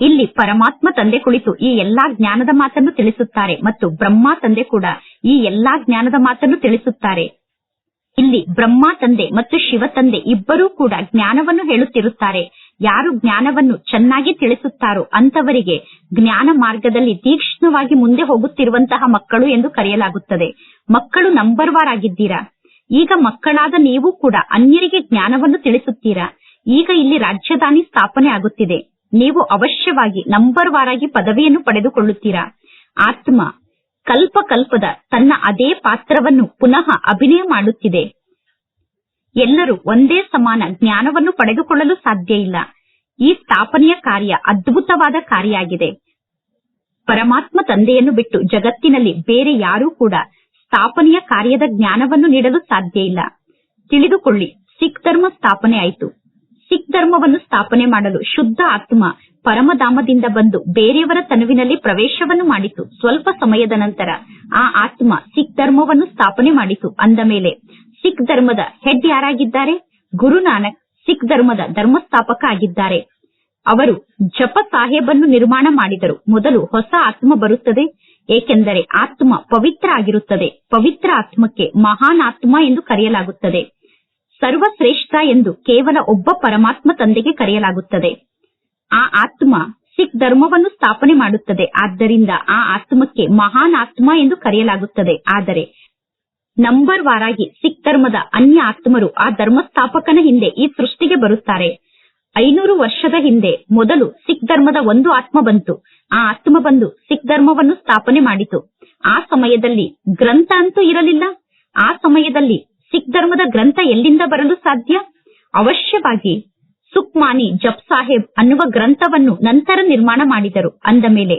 ಇಲ್ಲಿ ಪರಮಾತ್ಮ ತಂದೆ ಕುಳಿತು ಈ ಎಲ್ಲಾ ಜ್ಞಾನದ ಮಾತನ್ನು ತಿಳಿಸುತ್ತಾರೆ ಮತ್ತು ಬ್ರಹ್ಮ ತಂದೆ ಕೂಡ ಈ ಎಲ್ಲಾ ಜ್ಞಾನದ ಮಾತನ್ನು ತಿಳಿಸುತ್ತಾರೆ. ಇಲ್ಲಿ ಬ್ರಹ್ಮ ತಂದೆ ಮತ್ತು ಶಿವ ತಂದೆ ಇಬ್ಬರೂ ಕೂಡ ಜ್ಞಾನವನ್ನು ಹೇಳುತ್ತಿರುತ್ತಾರೆ. ಯಾರು ಜ್ಞಾನವನ್ನು ಚೆನ್ನಾಗಿ ತಿಳಿಸುತ್ತಾರೋ ಅಂತವರಿಗೆ ಜ್ಞಾನ ಮಾರ್ಗದಲ್ಲಿ ತೀಕ್ಷ್ಣವಾಗಿ ಮುಂದೆ ಹೋಗುತ್ತಿರುವಂತಹ ಮಕ್ಕಳು ಎಂದು ಕರೆಯಲಾಗುತ್ತದೆ. ಮಕ್ಕಳು ನಂಬರ್ ವಾರ್ ಆಗಿದ್ದೀರಾ? ಈಗ ಮಕ್ಕಳಾದ ನೀವು ಕೂಡ ಅನ್ಯರಿಗೆ ಜ್ಞಾನವನ್ನು ತಿಳಿಸುತ್ತೀರಾ? ಈಗ ಇಲ್ಲಿ ರಾಜಧಾನಿ ಸ್ಥಾಪನೆ ಆಗುತ್ತಿದೆ. ನೀವು ಅವಶ್ಯವಾಗಿ ನಂಬರ್ ಪದವಿಯನ್ನು ಪಡೆದುಕೊಳ್ಳುತ್ತೀರಾ? ಆತ್ಮ ಕಲ್ಪ ಕಲ್ಪದ ತನ್ನ ಅದೇ ಪಾತ್ರವನ್ನು ಪುನಃ ಅಭಿನಯ ಮಾಡುತ್ತಿದೆ. ಎಲ್ಲರೂ ಒಂದೇ ಸಮಾನ ಜ್ಞಾನವನ್ನು ಪಡೆದುಕೊಳ್ಳಲು ಸಾಧ್ಯ ಇಲ್ಲ. ಈ ಸ್ಥಾಪನೆಯ ಕಾರ್ಯ ಅದ್ಭುತವಾದ ಕಾರ್ಯ ಆಗಿದೆ ಪರಮಾತ್ಮ ತಂದೆಯನ್ನು ಬಿಟ್ಟು ಜಗತ್ತಿನಲ್ಲಿ ಬೇರೆ ಯಾರೂ ಕೂಡ ಸ್ಥಾಪನೆಯ ಕಾರ್ಯದ ಜ್ಞಾನವನ್ನು ನೀಡಲು ಸಾಧ್ಯ ಇಲ್ಲ. ತಿಳಿದುಕೊಳ್ಳಿ, ಸಿಖ್ ಧರ್ಮ ಸ್ಥಾಪನೆ ಆಯಿತು. ಸಿಖ್ ಧರ್ಮವನ್ನು ಸ್ಥಾಪನೆ ಮಾಡಲು ಶುದ್ಧ ಆತ್ಮ ಪರಮಧಾಮದಿಂದ ಬಂದು ಬೇರೆಯವರ ತನುವಿನಲ್ಲಿ ಪ್ರವೇಶವನ್ನು ಮಾಡಿತು. ಸ್ವಲ್ಪ ಸಮಯದ ನಂತರ ಆ ಆತ್ಮ ಸಿಖ್ ಧರ್ಮವನ್ನು ಸ್ಥಾಪನೆ ಮಾಡಿತು. ಅಂದ ಮೇಲೆ, ಸಿಖ್ ಧರ್ಮದ ಹೆಡ್ ಯಾರಾಗಿದ್ದಾರೆ? ಗುರುನಾನಕ್ ಸಿಖ್ ಧರ್ಮದ ಧರ್ಮಸ್ಥಾಪಕ ಆಗಿದ್ದಾರೆ. ಅವರು ಜಪ ಸಾಹೇಬನ್ನು ನಿರ್ಮಾಣ ಮಾಡಿದರು. ಮೊದಲು ಹೊಸ ಆತ್ಮ ಬರುತ್ತದೆ. ಏಕೆಂದರೆ ಆತ್ಮ ಪವಿತ್ರ ಆಗಿರುತ್ತದೆ ಪವಿತ್ರ ಆತ್ಮಕ್ಕೆ ಮಹಾನ್ ಆತ್ಮ ಎಂದು ಕರೆಯಲಾಗುತ್ತದೆ. ಸರ್ವಶ್ರೇಷ್ಠ ಎಂದು ಕೇವಲ ಒಬ್ಬ ಪರಮಾತ್ಮ ತಂದೆಗೆ ಕರೆಯಲಾಗುತ್ತದೆ. ಆ ಆತ್ಮ ಸಿಖ್ ಧರ್ಮವನ್ನು ಸ್ಥಾಪನೆ ಮಾಡುತ್ತದೆ. ಆದ್ದರಿಂದ ಆ ಆತ್ಮಕ್ಕೆ ಮಹಾನ್ ಆತ್ಮ ಎಂದು ಕರೆಯಲಾಗುತ್ತದೆ. ಆದರೆ ನಂಬರ್ ವಾರಾಗಿ ಸಿಖ್ ಧರ್ಮದ ಅನ್ಯ ಆತ್ಮರು ಆ ಧರ್ಮ ಸ್ಥಾಪಕನ ಹಿಂದೆ ಈ ಸೃಷ್ಟಿಗೆ ಬರುತ್ತಾರೆ. ಐನೂರು ವರ್ಷದ ಹಿಂದೆ ಮೊದಲು ಸಿಖ್ ಧರ್ಮದ ಒಂದು ಆತ್ಮ ಬಂತು. ಆ ಆತ್ಮ ಬಂದು ಸಿಖ್ ಧರ್ಮವನ್ನು ಸ್ಥಾಪನೆ ಮಾಡಿತು. ಆ ಸಮಯದಲ್ಲಿ ಗ್ರಂಥ ಅಂತೂ ಇರಲಿಲ್ಲ. ಆ ಸಮಯದಲ್ಲಿ ಸಿಖ್ ಧರ್ಮದ ಗ್ರಂಥ ಎಲ್ಲಿಂದ ಬರಲು ಸಾಧ್ಯ? ಅವಶ್ಯವಾಗಿ ಸುಕ್ಮಾನಿ ಜಪ್ ಸಾಹೇಬ್ ಅನ್ನುವ ಗ್ರಂಥವನ್ನು ನಂತರ ನಿರ್ಮಾಣ ಮಾಡಿದರು. ಅಂದ ಮೇಲೆ,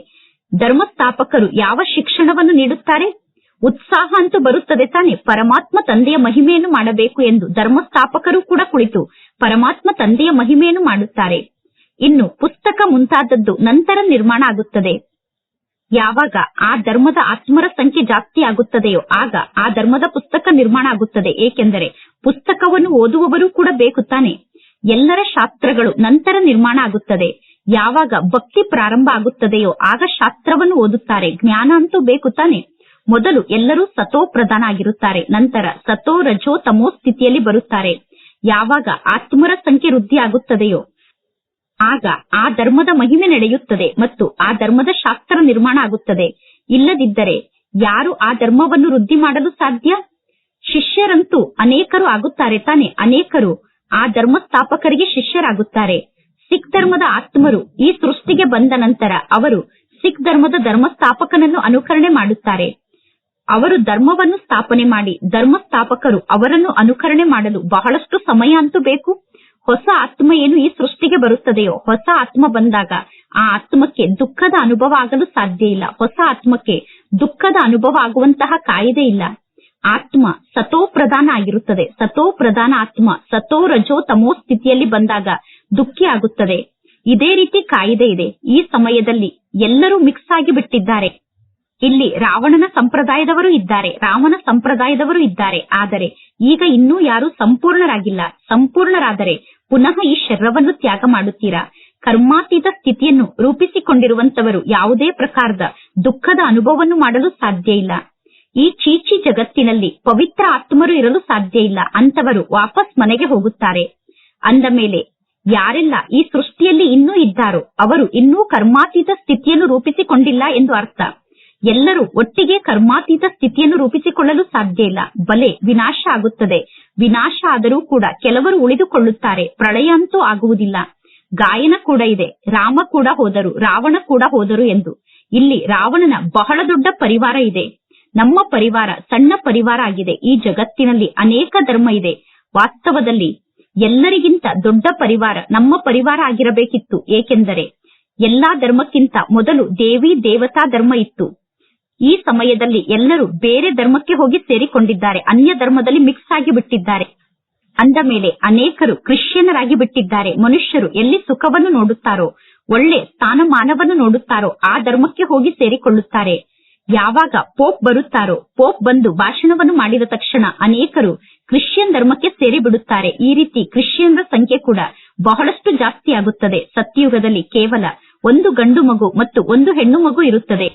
ಧರ್ಮಸ್ಥಾಪಕರು ಯಾವ ಶಿಕ್ಷಣವನ್ನು ನೀಡುತ್ತಾರೆ? ಉತ್ಸಾಹ ಅಂತೂ ಬರುತ್ತದೆ ತಾನೆ. ಪರಮಾತ್ಮ ತಂದೆಯ ಮಹಿಮೆಯನ್ನು ಮಾಡಬೇಕು ಎಂದು ಧರ್ಮಸ್ಥಾಪಕರು ಕೂಡ ಕುಳಿತು ಪರಮಾತ್ಮ ತಂದೆಯ ಮಹಿಮೆಯನ್ನು ಮಾಡುತ್ತಾರೆ. ಇನ್ನು ಪುಸ್ತಕ ಮುಂತಾದದ್ದು ನಂತರ ನಿರ್ಮಾಣ ಆಗುತ್ತದೆ. ಯಾವಾಗ ಆ ಧರ್ಮದ ಆತ್ಮರ ಸಂಖ್ಯೆ ಜಾಸ್ತಿ ಆಗುತ್ತದೆಯೋ ಆಗ ಆ ಧರ್ಮದ ಪುಸ್ತಕ ನಿರ್ಮಾಣ ಆಗುತ್ತದೆ. ಏಕೆಂದರೆ ಪುಸ್ತಕವನ್ನು ಓದುವವರು ಕೂಡ ಬೇಕು ತಾನೆ. ಎಲ್ಲರ ಶಾಸ್ತ್ರಗಳು ನಂತರ ನಿರ್ಮಾಣ ಆಗುತ್ತದೆ. ಯಾವಾಗ ಭಕ್ತಿ ಪ್ರಾರಂಭ ಆಗುತ್ತದೆಯೋ ಆಗ ಶಾಸ್ತ್ರವನ್ನು ಓದುತ್ತಾರೆ. ಜ್ಞಾನ ಅಂತೂ ಬೇಕು ತಾನೆ. ಮೊದಲು ಎಲ್ಲರೂ ಸತೋ ಪ್ರಧಾನ ಆಗಿರುತ್ತಾರೆ. ನಂತರ ಸತೋ ರಜೋ ತಮೋ ಸ್ಥಿತಿಯಲ್ಲಿ ಬರುತ್ತಾರೆ. ಯಾವಾಗ ಆತ್ಮರ ಸಂಖ್ಯೆ ವೃದ್ಧಿ ಆಗುತ್ತದೆಯೋ ಆಗ ಆ ಧರ್ಮದ ಮಹಿಮೆ ನಡೆಯುತ್ತದೆ ಮತ್ತು ಆ ಧರ್ಮದ ಶಾಸ್ತ್ರ ನಿರ್ಮಾಣ ಆಗುತ್ತದೆ. ಇಲ್ಲದಿದ್ದರೆ ಯಾರು ಆ ಧರ್ಮವನ್ನು ವೃದ್ಧಿ ಮಾಡಲು ಸಾಧ್ಯ? ಶಿಷ್ಯರಂತೂ ಅನೇಕರು ಆಗುತ್ತಾರೆ ತಾನೆ. ಅನೇಕರು ಆ ಧರ್ಮಸ್ಥಾಪಕರಿಗೆ ಶಿಷ್ಯರಾಗುತ್ತಾರೆ. ಸಿಖ್ ಧರ್ಮದ ಆತ್ಮರು ಈ ಸೃಷ್ಟಿಗೆ ಬಂದ ನಂತರ ಅವರು ಸಿಖ್ ಧರ್ಮದ ಧರ್ಮಸ್ಥಾಪಕನನ್ನು ಅನುಕರಣೆ ಮಾಡುತ್ತಾರೆ. ಅವರು ಧರ್ಮವನ್ನು ಸ್ಥಾಪನೆ ಮಾಡಿ ಧರ್ಮಸ್ಥಾಪಕರು ಅವರನ್ನು ಅನುಕರಣೆ ಮಾಡಲು ಬಹಳಷ್ಟು ಸಮಯ ಅಂತೂ ಬೇಕು. ಹೊಸ ಆತ್ಮ ಏನು ಈ ಸೃಷ್ಟಿಗೆ ಬರುತ್ತದೆಯೋ, ಹೊಸ ಆತ್ಮ ಬಂದಾಗ ಆ ಆತ್ಮಕ್ಕೆ ದುಃಖದ ಅನುಭವ ಆಗಲು ಸಾಧ್ಯ ಇಲ್ಲ. ಹೊಸ ಆತ್ಮಕ್ಕೆ ದುಃಖದ ಅನುಭವ ಆಗುವಂತಹ ಕಾಯಿದೆ ಇಲ್ಲ. ಆತ್ಮ ಸತೋ ಪ್ರಧಾನ ಆಗಿರುತ್ತದೆ. ಸತೋ ಪ್ರಧಾನ ಆತ್ಮ, ಸತೋ ರಜೋ ತಮೋ ಸ್ಥಿತಿಯಲ್ಲಿ ಬಂದಾಗ ದುಃಖಿ ಆಗುತ್ತದೆ. ಇದೇ ರೀತಿ ಕಾಯಿದೆ ಇದೆ. ಈ ಸಮಯದಲ್ಲಿ ಎಲ್ಲರೂ ಮಿಕ್ಸ್ ಆಗಿ ಬಿಟ್ಟಿದ್ದಾರೆ. ಇಲ್ಲಿ ರಾವಣನ ಸಂಪ್ರದಾಯದವರು ಇದ್ದಾರೆ. ರಾಮನ ಸಂಪ್ರದಾಯದವರು ಇದ್ದಾರೆ. ಆದರೆ ಈಗ ಇನ್ನೂ ಯಾರು ಸಂಪೂರ್ಣರಾಗಿಲ್ಲ. ಸಂಪೂರ್ಣರಾದರೆ ಪುನಃ ಈ ಶರೀರವನ್ನು ತ್ಯಾಗ ಮಾಡುತ್ತೀರಾ? ಕರ್ಮಾತೀತ ಸ್ಥಿತಿಯನ್ನು ರೂಪಿಸಿಕೊಂಡಿರುವಂತವರು ಯಾವುದೇ ಪ್ರಕಾರದ ದುಃಖದ ಅನುಭವವನ್ನು ಮಾಡಲು ಸಾಧ್ಯ ಇಲ್ಲ. ಈ ಚೀಚಿ ಜಗತ್ತಿನಲ್ಲಿ ಪವಿತ್ರ ಆತ್ಮರು ಇರಲು ಸಾಧ್ಯ ಇಲ್ಲ. ಅಂತವರು ವಾಪಸ್ ಮನೆಗೆ ಹೋಗುತ್ತಾರೆ. ಅಂದ ಮೇಲೆ, ಯಾರೆಲ್ಲ ಈ ಸೃಷ್ಟಿಯಲ್ಲಿ ಇನ್ನೂ ಇದ್ದಾರೋ ಅವರು ಇನ್ನೂ ಕರ್ಮಾತೀತ ಸ್ಥಿತಿಯನ್ನು ರೂಪಿಸಿಕೊಂಡಿಲ್ಲ ಎಂದು ಅರ್ಥ. ಎಲ್ಲರೂ ಒಟ್ಟಿಗೆ ಕರ್ಮಾತೀತ ಸ್ಥಿತಿಯನ್ನು ರೂಪಿಸಿಕೊಳ್ಳಲು ಸಾಧ್ಯ ಇಲ್ಲ. ಬಲೆ ವಿನಾಶ ಆಗುತ್ತದೆ. ವಿನಾಶ ಆದರೂ ಕೂಡ ಕೆಲವರು ಉಳಿದುಕೊಳ್ಳುತ್ತಾರೆ. ಪ್ರಳಯ ಅಂತೂ ಆಗುವುದಿಲ್ಲ. ಗಾಯನ ಕೂಡ ಇದೆ. ರಾಮ ಕೂಡ ಹೋದರು. ರಾವಣ ಕೂಡ ಹೋದರು ಎಂದು. ಇಲ್ಲಿ ರಾವಣನ ಬಹಳ ದೊಡ್ಡ ಪರಿವಾರ ಇದೆ. ನಮ್ಮ ಪರಿವಾರ ಸಣ್ಣ ಪರಿವಾರ ಆಗಿದೆ. ಈ ಜಗತ್ತಿನಲ್ಲಿ ಅನೇಕ ಧರ್ಮ ಇದೆ. ವಾಸ್ತವದಲ್ಲಿ ಎಲ್ಲರಿಗಿಂತ ದೊಡ್ಡ ಪರಿವಾರ ನಮ್ಮ ಪರಿವಾರ ಆಗಿರಬೇಕಿತ್ತು. ಏಕೆಂದರೆ ಎಲ್ಲಾ ಧರ್ಮಕ್ಕಿಂತ ಮೊದಲು ದೇವಿ ದೇವತಾ ಧರ್ಮ ಇತ್ತು. ಈ ಸಮಯದಲ್ಲಿ ಎಲ್ಲರೂ ಬೇರೆ ಧರ್ಮಕ್ಕೆ ಹೋಗಿ ಸೇರಿಕೊಂಡಿದ್ದಾರೆ. ಅನ್ಯ ಧರ್ಮದಲ್ಲಿ ಮಿಕ್ಸ್ ಆಗಿ ಬಿಟ್ಟಿದ್ದಾರೆ. ಅಂದ ಮೇಲೆ ಅನೇಕರು ಕ್ರಿಶ್ಚಿಯನರಾಗಿ ಬಿಟ್ಟಿದ್ದಾರೆ. ಮನುಷ್ಯರು ಎಲ್ಲಿ ಸುಖವನ್ನು ನೋಡುತ್ತಾರೋ, ಒಳ್ಳೆ ಸ್ಥಾನಮಾನವನ್ನು ನೋಡುತ್ತಾರೋ, ಆ ಧರ್ಮಕ್ಕೆ ಹೋಗಿ ಸೇರಿಕೊಳ್ಳುತ್ತಾರೆ. ಯಾವಾಗ ಪೋಪ್ ಬರುತ್ತಾರೋ, ಪೋಪ್ ಬಂದು ಭಾಷಣವನ್ನು ಮಾಡಿದ ತಕ್ಷಣ ಅನೇಕರು ಕ್ರಿಶ್ಚಿಯನ್ ಧರ್ಮಕ್ಕೆ ಸೇರಿ ಬಿಡುತ್ತಾರೆ. ಈ ರೀತಿ ಕ್ರಿಶ್ಚಿಯನ್ರ ಸಂಖ್ಯೆ ಕೂಡ ಬಹಳಷ್ಟು ಜಾಸ್ತಿ ಆಗುತ್ತದೆ. ಸತ್ಯಯುಗದಲ್ಲಿ ಕೇವಲ ಒಂದು ಗಂಡು ಮಗು ಮತ್ತು ಒಂದು ಹೆಣ್ಣು ಮಗು ಇರುತ್ತದೆ.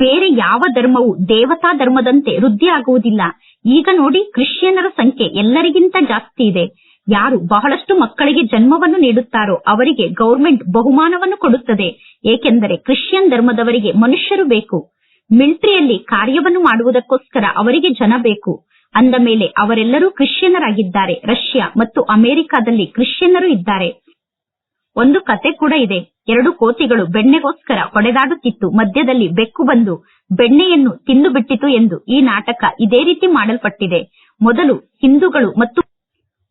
ಬೇರೆ ಯಾವ ಧರ್ಮವು ದೇವತಾ ಧರ್ಮದಂತೆ ವೃದ್ಧಿ ಆಗುವುದಿಲ್ಲ. ಈಗ ನೋಡಿ ಕ್ರಿಶ್ಚಿಯನ್ನರ ಸಂಖ್ಯೆ ಎಲ್ಲರಿಗಿಂತ ಜಾಸ್ತಿ ಇದೆ. ಯಾರು ಬಹಳಷ್ಟು ಮಕ್ಕಳಿಗೆ ಜನ್ಮವನ್ನು ನೀಡುತ್ತಾರೋ ಅವರಿಗೆ ಗೌರ್ಮೆಂಟ್ ಬಹುಮಾನವನ್ನು ಕೊಡುತ್ತದೆ. ಏಕೆಂದರೆ ಕ್ರಿಶ್ಚಿಯನ್ ಧರ್ಮದವರಿಗೆ ಮನುಷ್ಯರು ಬೇಕು. ಮಿಲಿಟರಿಯಲ್ಲಿ ಕಾರ್ಯವನ್ನು ಮಾಡುವುದಕ್ಕೋಸ್ಕರ ಅವರಿಗೆ ಜನ ಬೇಕು. ಅಂದ ಮೇಲೆ ಅವರೆಲ್ಲರೂ ಕ್ರಿಶ್ಚಿಯನ್ನರಾಗಿದ್ದಾರೆ ರಷ್ಯಾ ಮತ್ತು ಅಮೆರಿಕಾದಲ್ಲಿ ಕ್ರಿಶ್ಚಿಯನ್ನರು ಇದ್ದಾರೆ. ಒಂದು ಕತೆ ಕೂಡ ಇದೆ. ಎರಡು ಕೋತಿಗಳು ಬೆಣ್ಣೆಗೋಸ್ಕರ ಹೊಡೆದಾಡುತ್ತಿತ್ತು. ಮಧ್ಯದಲ್ಲಿ ಬೆಕ್ಕು ಬಂದು ಬೆಣ್ಣೆಯನ್ನು ತಿಂದು ಬಿಟ್ಟಿತು ಎಂದು ಈ ನಾಟಕ ಇದೇ ರೀತಿ ಮಾಡಲ್ಪಟ್ಟಿದೆ. ಮೊದಲು ಹಿಂದೂಗಳು ಮತ್ತು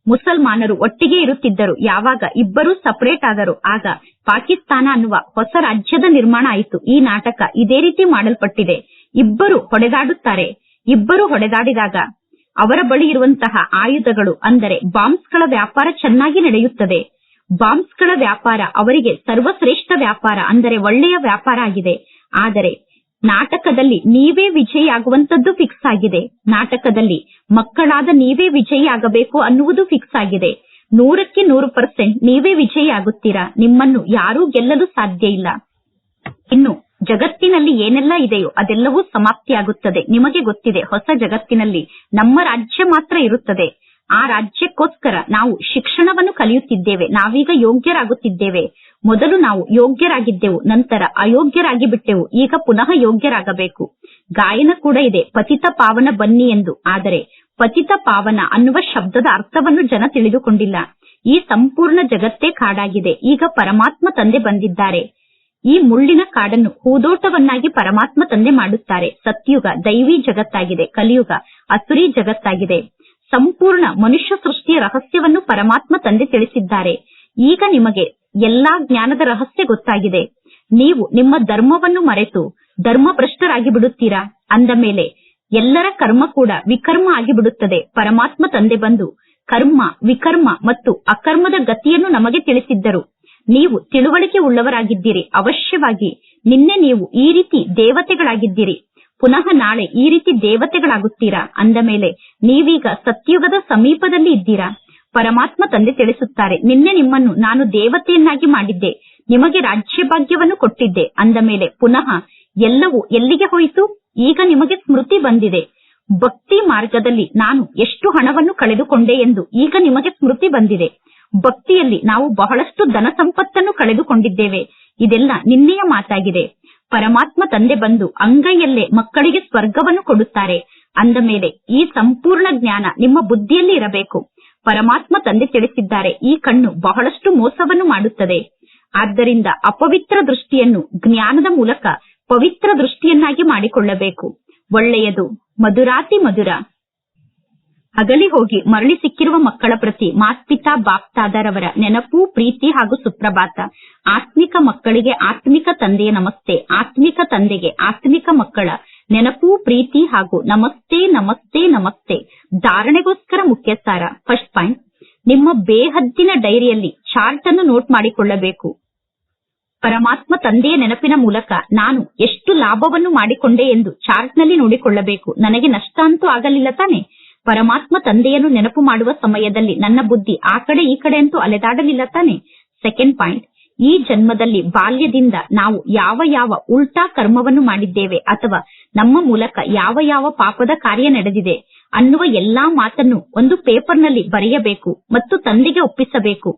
ಮುಸಲ್ಮಾನರು ಒಟ್ಟಿಗೆ ಇರುತ್ತಿದ್ದರು. ಯಾವಾಗ ಇಬ್ಬರೂ ಸಪರೇಟ್ ಆದರು. ಆಗ ಪಾಕಿಸ್ತಾನ ಅನ್ನುವ ಹೊಸ ರಾಜ್ಯದ ನಿರ್ಮಾಣ ಆಯಿತು. ಈ ನಾಟಕ ಇದೇ ರೀತಿ ಮಾಡಲ್ಪಟ್ಟಿದೆ. ಇಬ್ಬರು ಹೊಡೆದಾಡುತ್ತಾರೆ. ಇಬ್ಬರು ಹೊಡೆದಾಡಿದಾಗ ಅವರ ಬಳಿ ಇರುವಂತಹ ಆಯುಧಗಳು, ಅಂದರೆ ಬಾಂಬ್ಸ್ಗಳ ವ್ಯಾಪಾರ ಚೆನ್ನಾಗಿ ನಡೆಯುತ್ತದೆ. ಬಾಂಬ್ಸ್ಗಳ ವ್ಯಾಪಾರ ಅವರಿಗೆ ಸರ್ವಶ್ರೇಷ್ಠ ವ್ಯಾಪಾರ, ಅಂದರೆ ಒಳ್ಳೆಯ ವ್ಯಾಪಾರ ಆಗಿದೆ. ಆದರೆ ನಾಟಕದಲ್ಲಿ ನೀವೇ ವಿಜಯ ಆಗುವಂತದ್ದು ಫಿಕ್ಸ್ ಆಗಿದೆ. ನಾಟಕದಲ್ಲಿ ಮಕ್ಕಳಾದ ನೀವೇ ವಿಜಯ ಆಗಬೇಕು ಅನ್ನುವುದು ಫಿಕ್ಸ್ ಆಗಿದೆ. ನೂರಕ್ಕೆ ನೂರು ಪರ್ಸೆಂಟ್ ನೀವೇ ವಿಜಯ ಆಗುತ್ತೀರಾ ನಿಮ್ಮನ್ನು ಯಾರೂ ಗೆಲ್ಲಲು ಸಾಧ್ಯ ಇಲ್ಲ. ಇನ್ನು ಜಗತ್ತಿನಲ್ಲಿ ಏನೆಲ್ಲ ಇದೆಯೋ ಅದೆಲ್ಲವೂ ಸಮಾಪ್ತಿಯಾಗುತ್ತದೆ. ನಿಮಗೆ ಗೊತ್ತಿದೆ, ಹೊಸ ಜಗತ್ತಿನಲ್ಲಿ ನಮ್ಮ ರಾಜ್ಯ ಮಾತ್ರ ಇರುತ್ತದೆ. ಆ ರಾಜ್ಯಕ್ಕೋಸ್ಕರ ನಾವು ಶಿಕ್ಷಣವನ್ನು ಕಲಿಯುತ್ತಿದ್ದೇವೆ. ನಾವೀಗ ಯೋಗ್ಯರಾಗುತ್ತಿದ್ದೇವೆ. ಮೊದಲು ನಾವು ಯೋಗ್ಯರಾಗಿದ್ದೆವು, ನಂತರ ಅಯೋಗ್ಯರಾಗಿ ಬಿಟ್ಟೆವು ಈಗ ಪುನಃ ಯೋಗ್ಯರಾಗಬೇಕು. ಗಾಯನ ಕೂಡ ಇದೆ, ಪತಿತ ಪಾವನ ಬನ್ನಿ ಎಂದು. ಆದರೆ ಪತಿತ ಪಾವನ ಅನ್ನುವ ಶಬ್ದದ ಅರ್ಥವನ್ನು ಜನ ತಿಳಿದುಕೊಂಡಿಲ್ಲ. ಈ ಸಂಪೂರ್ಣ ಜಗತ್ತೇ ಕಾಡಾಗಿದೆ, ಈಗ ಪರಮಾತ್ಮ ತಂದೆ ಬಂದಿದ್ದಾರೆ. ಈ ಮುಳ್ಳಿನ ಕಾಡನ್ನು ಹೂದೋಟವನ್ನಾಗಿ ಪರಮಾತ್ಮ ತಂದೆ ಮಾಡುತ್ತಾರೆ. ಸತ್ಯುಗ, ದೈವಿ ಜಗತ್ತಾಗಿದೆ, ಕಲಿಯುಗ, ಅಸುರಿ ಜಗತ್ತಾಗಿದೆ. ಸಂಪೂರ್ಣ ಮನುಷ್ಯ ಸೃಷ್ಟಿಯ ರಹಸ್ಯವನ್ನು ಪರಮಾತ್ಮ ತಂದೆ ತಿಳಿಸಿದ್ದಾರೆ. ಈಗ ನಿಮಗೆ ಎಲ್ಲಾ ಜ್ಞಾನದ ರಹಸ್ಯ ಗೊತ್ತಾಗಿದೆ. ನೀವು ನಿಮ್ಮ ಧರ್ಮವನ್ನು ಮರೆತು ಧರ್ಮಭ್ರಷ್ಟರಾಗಿ ಬಿಡುತ್ತೀರಾ? ಅಂದ ಮೇಲೆ, ಎಲ್ಲರ ಕರ್ಮ ಕೂಡ ವಿಕರ್ಮ ಆಗಿಬಿಡುತ್ತದೆ ಪರಮಾತ್ಮ ತಂದೆ ಬಂದು ಕರ್ಮ, ವಿಕರ್ಮ ಮತ್ತು ಅಕರ್ಮದ ಗತಿಯನ್ನು ನಮಗೆ ತಿಳಿಸಿದ್ದರು. ನೀವು ತಿಳುವಳಿಕೆ ಉಳ್ಳವರಾಗಿದ್ದೀರಿ. ಅವಶ್ಯವಾಗಿ ನಿನ್ನೆ ನೀವು ಈ ರೀತಿ ದೇವತೆಗಳಾಗಿದ್ದೀರಿ. ಪುನಃ ನಾಳೆ ಈ ರೀತಿ ದೇವತೆಗಳಾಗುತ್ತೀರಾ? ಅಂದ ಮೇಲೆ, ನೀವೀಗ ಸತ್ಯುಗದ ಸಮೀಪದಲ್ಲಿ ಇದ್ದೀರಾ? ಪರಮಾತ್ಮ ತಂದೆ ತಿಳಿಸುತ್ತಾರೆ, ನಿನ್ನೆ ನಿಮ್ಮನ್ನು ನಾನು ದೇವತೆಯನ್ನಾಗಿ ಮಾಡಿದ್ದೆ, ನಿಮಗೆ ರಾಜ್ಯ ಭಾಗ್ಯವನ್ನು ಕೊಟ್ಟಿದ್ದೆ, ಅಂದ ಮೇಲೆ ಪುನಃ ಎಲ್ಲವೂ ಎಲ್ಲಿಗೆ ಹೋಯಿತು? ಈಗ ನಿಮಗೆ ಸ್ಮೃತಿ ಬಂದಿದೆ. ಭಕ್ತಿ ಮಾರ್ಗದಲ್ಲಿ ನಾನು ಎಷ್ಟು ಹಣವನ್ನು ಕಳೆದುಕೊಂಡೆ ಎಂದು ಈಗ ನಿಮಗೆ ಸ್ಮೃತಿ ಬಂದಿದೆ. ಭಕ್ತಿಯಲ್ಲಿ ನಾವು ಬಹಳಷ್ಟು ಧನ ಸಂಪತ್ತನ್ನು ಕಳೆದುಕೊಂಡಿದ್ದೇವೆ. ಇದೆಲ್ಲ ನಿನ್ನೆಯ ಮಾತಾಗಿದೆ. ಪರಮಾತ್ಮ ತಂದೆ ಬಂದು ಅಂಗೈಯಲ್ಲೇ ಮಕ್ಕಳಿಗೆ ಸ್ವರ್ಗವನ್ನು ಕೊಡುತ್ತಾರೆ, ಅಂದ ಮೇಲೆ ಈ ಸಂಪೂರ್ಣ ಜ್ಞಾನ ನಿಮ್ಮ ಬುದ್ಧಿಯಲ್ಲಿ ಇರಬೇಕು. ಪರಮಾತ್ಮ ತಂದೆ ತಿಳಿಸಿದ್ದಾರೆ. ಈ ಕಣ್ಣು ಬಹಳಷ್ಟು ಮೋಸವನ್ನು ಮಾಡುತ್ತದೆ. ಆದ್ದರಿಂದ ಅಪವಿತ್ರ ದೃಷ್ಟಿಯನ್ನು ಜ್ಞಾನದ ಮೂಲಕ ಪವಿತ್ರ ದೃಷ್ಟಿಯನ್ನಾಗಿ ಮಾಡಿಕೊಳ್ಳಬೇಕು. ಒಳ್ಳೆಯದು ಮಧುರಾತಿ ಮಧುರ. ಅಗಲಿ ಹೋಗಿ ಮರಳಿ ಸಿಕ್ಕಿರುವ ಮಕ್ಕಳ ಪ್ರತಿ ಮಾತ್ಪಿತಾ ಬಾಪ್ತಾದರವರ ನೆನಪು, ಪ್ರೀತಿ ಹಾಗೂ ಸುಪ್ರಭಾತ. ಆತ್ಮಿಕ ಮಕ್ಕಳಿಗೆ ಆತ್ಮಿಕ ತಂದೆಯ ನಮಸ್ತೆ, ಆತ್ಮಿಕ ತಂದೆಗೆ ಆತ್ಮಿಕ ಮಕ್ಕಳ ನೆನಪು, ಪ್ರೀತಿ ಹಾಗೂ ನಮಸ್ತೆ ನಮಸ್ತೆ ನಮಸ್ತೆ. ಧಾರಣೆಗೋಸ್ಕರ ಮುಖ್ಯ ಸಾರ ಫಸ್ಟ್ ಪಾಯಿಂಟ್ ನಿಮ್ಮ ಬೇಹದ್ದಿನ ಡೈರಿಯಲ್ಲಿ ಚಾರ್ಟ್ ಅನ್ನು ನೋಟ್ ಮಾಡಿಕೊಳ್ಳಬೇಕು. ಪರಮಾತ್ಮ ತಂದೆಯ ನೆನಪಿನ ಮೂಲಕ ನಾನು ಎಷ್ಟು ಲಾಭವನ್ನು ಮಾಡಿಕೊಂಡೆ ಎಂದು ಚಾರ್ಟ್ನಲ್ಲಿ ನೋಡಿಕೊಳ್ಳಬೇಕು. ನನಗೆ ನಷ್ಟ ಅಂತೂ ಆಗಲಿಲ್ಲ ತಾನೆ. ಪರಮಾತ್ಮ ತಂದೆಯನ್ನು ನೆನಪು ಮಾಡುವ ಸಮಯದಲ್ಲಿ ನನ್ನ ಬುದ್ಧಿ ಆ ಕಡೆ ಈ ಕಡೆ ಅಂತೂ ಅಲೆದಾಡಲಿಲ್ಲ ತಾನೆ. ಸೆಕೆಂಡ್ ಪಾಯಿಂಟ್ ಈ ಜನ್ಮದಲ್ಲಿ ಬಾಲ್ಯದಿಂದ ನಾವು ಯಾವ ಯಾವ ಉಲ್ಟಾ ಕರ್ಮವನ್ನು ಮಾಡಿದ್ದೇವೆ ಅಥವಾ ನಮ್ಮ ಮೂಲಕ ಯಾವ ಯಾವ ಪಾಪದ ಕಾರ್ಯ ನಡೆದಿದೆ ಅನ್ನುವ ಎಲ್ಲಾ ಮಾತನ್ನು ಒಂದು ಪೇಪರ್ನಲ್ಲಿ ಬರೆಯಬೇಕು ಮತ್ತು ತಂದೆಗೆ ಒಪ್ಪಿಸಬೇಕು.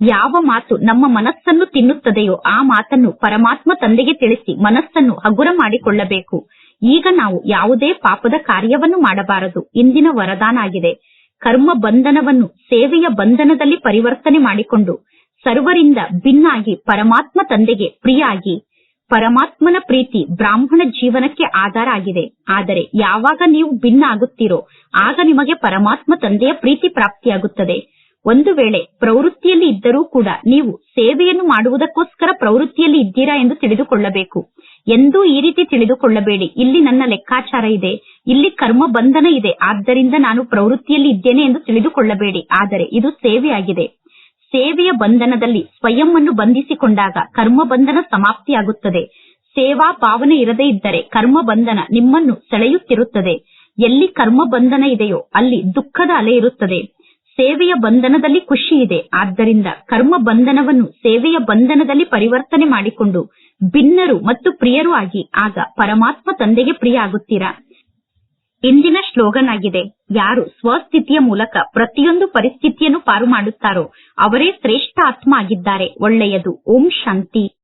ಯಾವ ಮಾತು ನಮ್ಮ ಮನಸ್ಸನ್ನು ತಿನ್ನುತ್ತದೆಯೋ ಆ ಮಾತನ್ನು ಪರಮಾತ್ಮ ತಂದೆಗೆ ತಿಳಿಸಿ ಮನಸ್ಸನ್ನು ಹಗುರ ಮಾಡಿಕೊಳ್ಳಬೇಕು. ಈಗ ನಾವು ಯಾವುದೇ ಪಾಪದ ಕಾರ್ಯವನ್ನು ಮಾಡಬಾರದು. ಇಂದಿನ ವರದಾನ ಆಗಿದೆ. ಕರ್ಮ ಬಂಧನವನ್ನು ಸೇವೆಯ ಬಂಧನದಲ್ಲಿ ಪರಿವರ್ತನೆ ಮಾಡಿಕೊಂಡು ಸರ್ವರಿಂದ ಭಿನ್ನಾಗಿ ಪರಮಾತ್ಮ ತಂದೆಗೆ ಪ್ರಿಯಾಗಿ, ಪರಮಾತ್ಮನ ಪ್ರೀತಿ ಬ್ರಾಹ್ಮಣ ಜೀವನಕ್ಕೆ ಆಧಾರ ಆಗಿದೆ. ಆದರೆ ಯಾವಾಗ ನೀವು ಭಿನ್ನ ಆಗುತ್ತೀರೋ, ಆಗ ನಿಮಗೆ ಪರಮಾತ್ಮ ತಂದೆಯ ಪ್ರೀತಿ ಪ್ರಾಪ್ತಿಯಾಗುತ್ತದೆ. ಒಂದು ವೇಳೆ ಪ್ರವೃತ್ತಿಯಲ್ಲಿ ಇದ್ದರೂ ಕೂಡ ನೀವು ಸೇವೆಯನ್ನು ಮಾಡುವುದಕ್ಕೋಸ್ಕರ ಪ್ರವೃತ್ತಿಯಲ್ಲಿ ಇದ್ದೀರಾ ಎಂದು ತಿಳಿದುಕೊಳ್ಳಬೇಕು. ಎಂದೂ ಈ ರೀತಿ ತಿಳಿದುಕೊಳ್ಳಬೇಡಿ. ಇಲ್ಲಿ ನನ್ನ ಲೆಕ್ಕಾಚಾರ ಇದೆ. ಇಲ್ಲಿ ಕರ್ಮ ಬಂಧನ ಇದೆ. ಆದ್ದರಿಂದ ನಾನು ಪ್ರವೃತ್ತಿಯಲ್ಲಿ ಇದ್ದೇನೆ ಎಂದು ತಿಳಿದುಕೊಳ್ಳಬೇಡಿ. ಆದರೆ ಇದು ಸೇವೆಯಾಗಿದೆ. ಸೇವೆಯ ಬಂಧನದಲ್ಲಿ ಸ್ವಯಂವನ್ನು ಬಂಧಿಸಿಕೊಂಡಾಗ ಕರ್ಮ ಬಂಧನ ಸಮಾಪ್ತಿಯಾಗುತ್ತದೆ. ಸೇವಾ ಭಾವನೆ ಇರದೇ ಇದ್ದರೆ ಕರ್ಮ ಬಂಧನ ನಿಮ್ಮನ್ನು ಸೆಳೆಯುತ್ತಿರುತ್ತದೆ. ಎಲ್ಲಿ ಕರ್ಮ ಬಂಧನ ಇದೆಯೋ ಅಲ್ಲಿ ದುಃಖದ ಅಲೆ ಇರುತ್ತದೆ. ಸೇವೆಯ ಬಂಧನದಲ್ಲಿ ಖುಷಿ ಇದೆ. ಆದ್ದರಿಂದ ಕರ್ಮ ಬಂಧನವನ್ನು ಸೇವೆಯ ಬಂಧನದಲ್ಲಿ ಪರಿವರ್ತನೆ ಮಾಡಿಕೊಂಡು ಭಿನ್ನರು ಮತ್ತು ಪ್ರಿಯರು ಆಗಿ ಆಗ ಪರಮಾತ್ಮ ತಂದೆಗೆ ಪ್ರಿಯ ಆಗುತ್ತೀರಾ? ಇಂದಿನ ಶ್ಲೋಗನ್ ಆಗಿದೆ. ಯಾರು ಸ್ವಸ್ಥಿತಿಯ ಮೂಲಕ ಪ್ರತಿಯೊಂದು ಪರಿಸ್ಥಿತಿಯನ್ನು ಪಾರು ಮಾಡುತ್ತಾರೋ ಅವರೇ ಶ್ರೇಷ್ಠ ಆತ್ಮ ಆಗಿದ್ದಾರೆ. ಒಳ್ಳೆಯದು. ಓಂ ಶಾಂತಿ.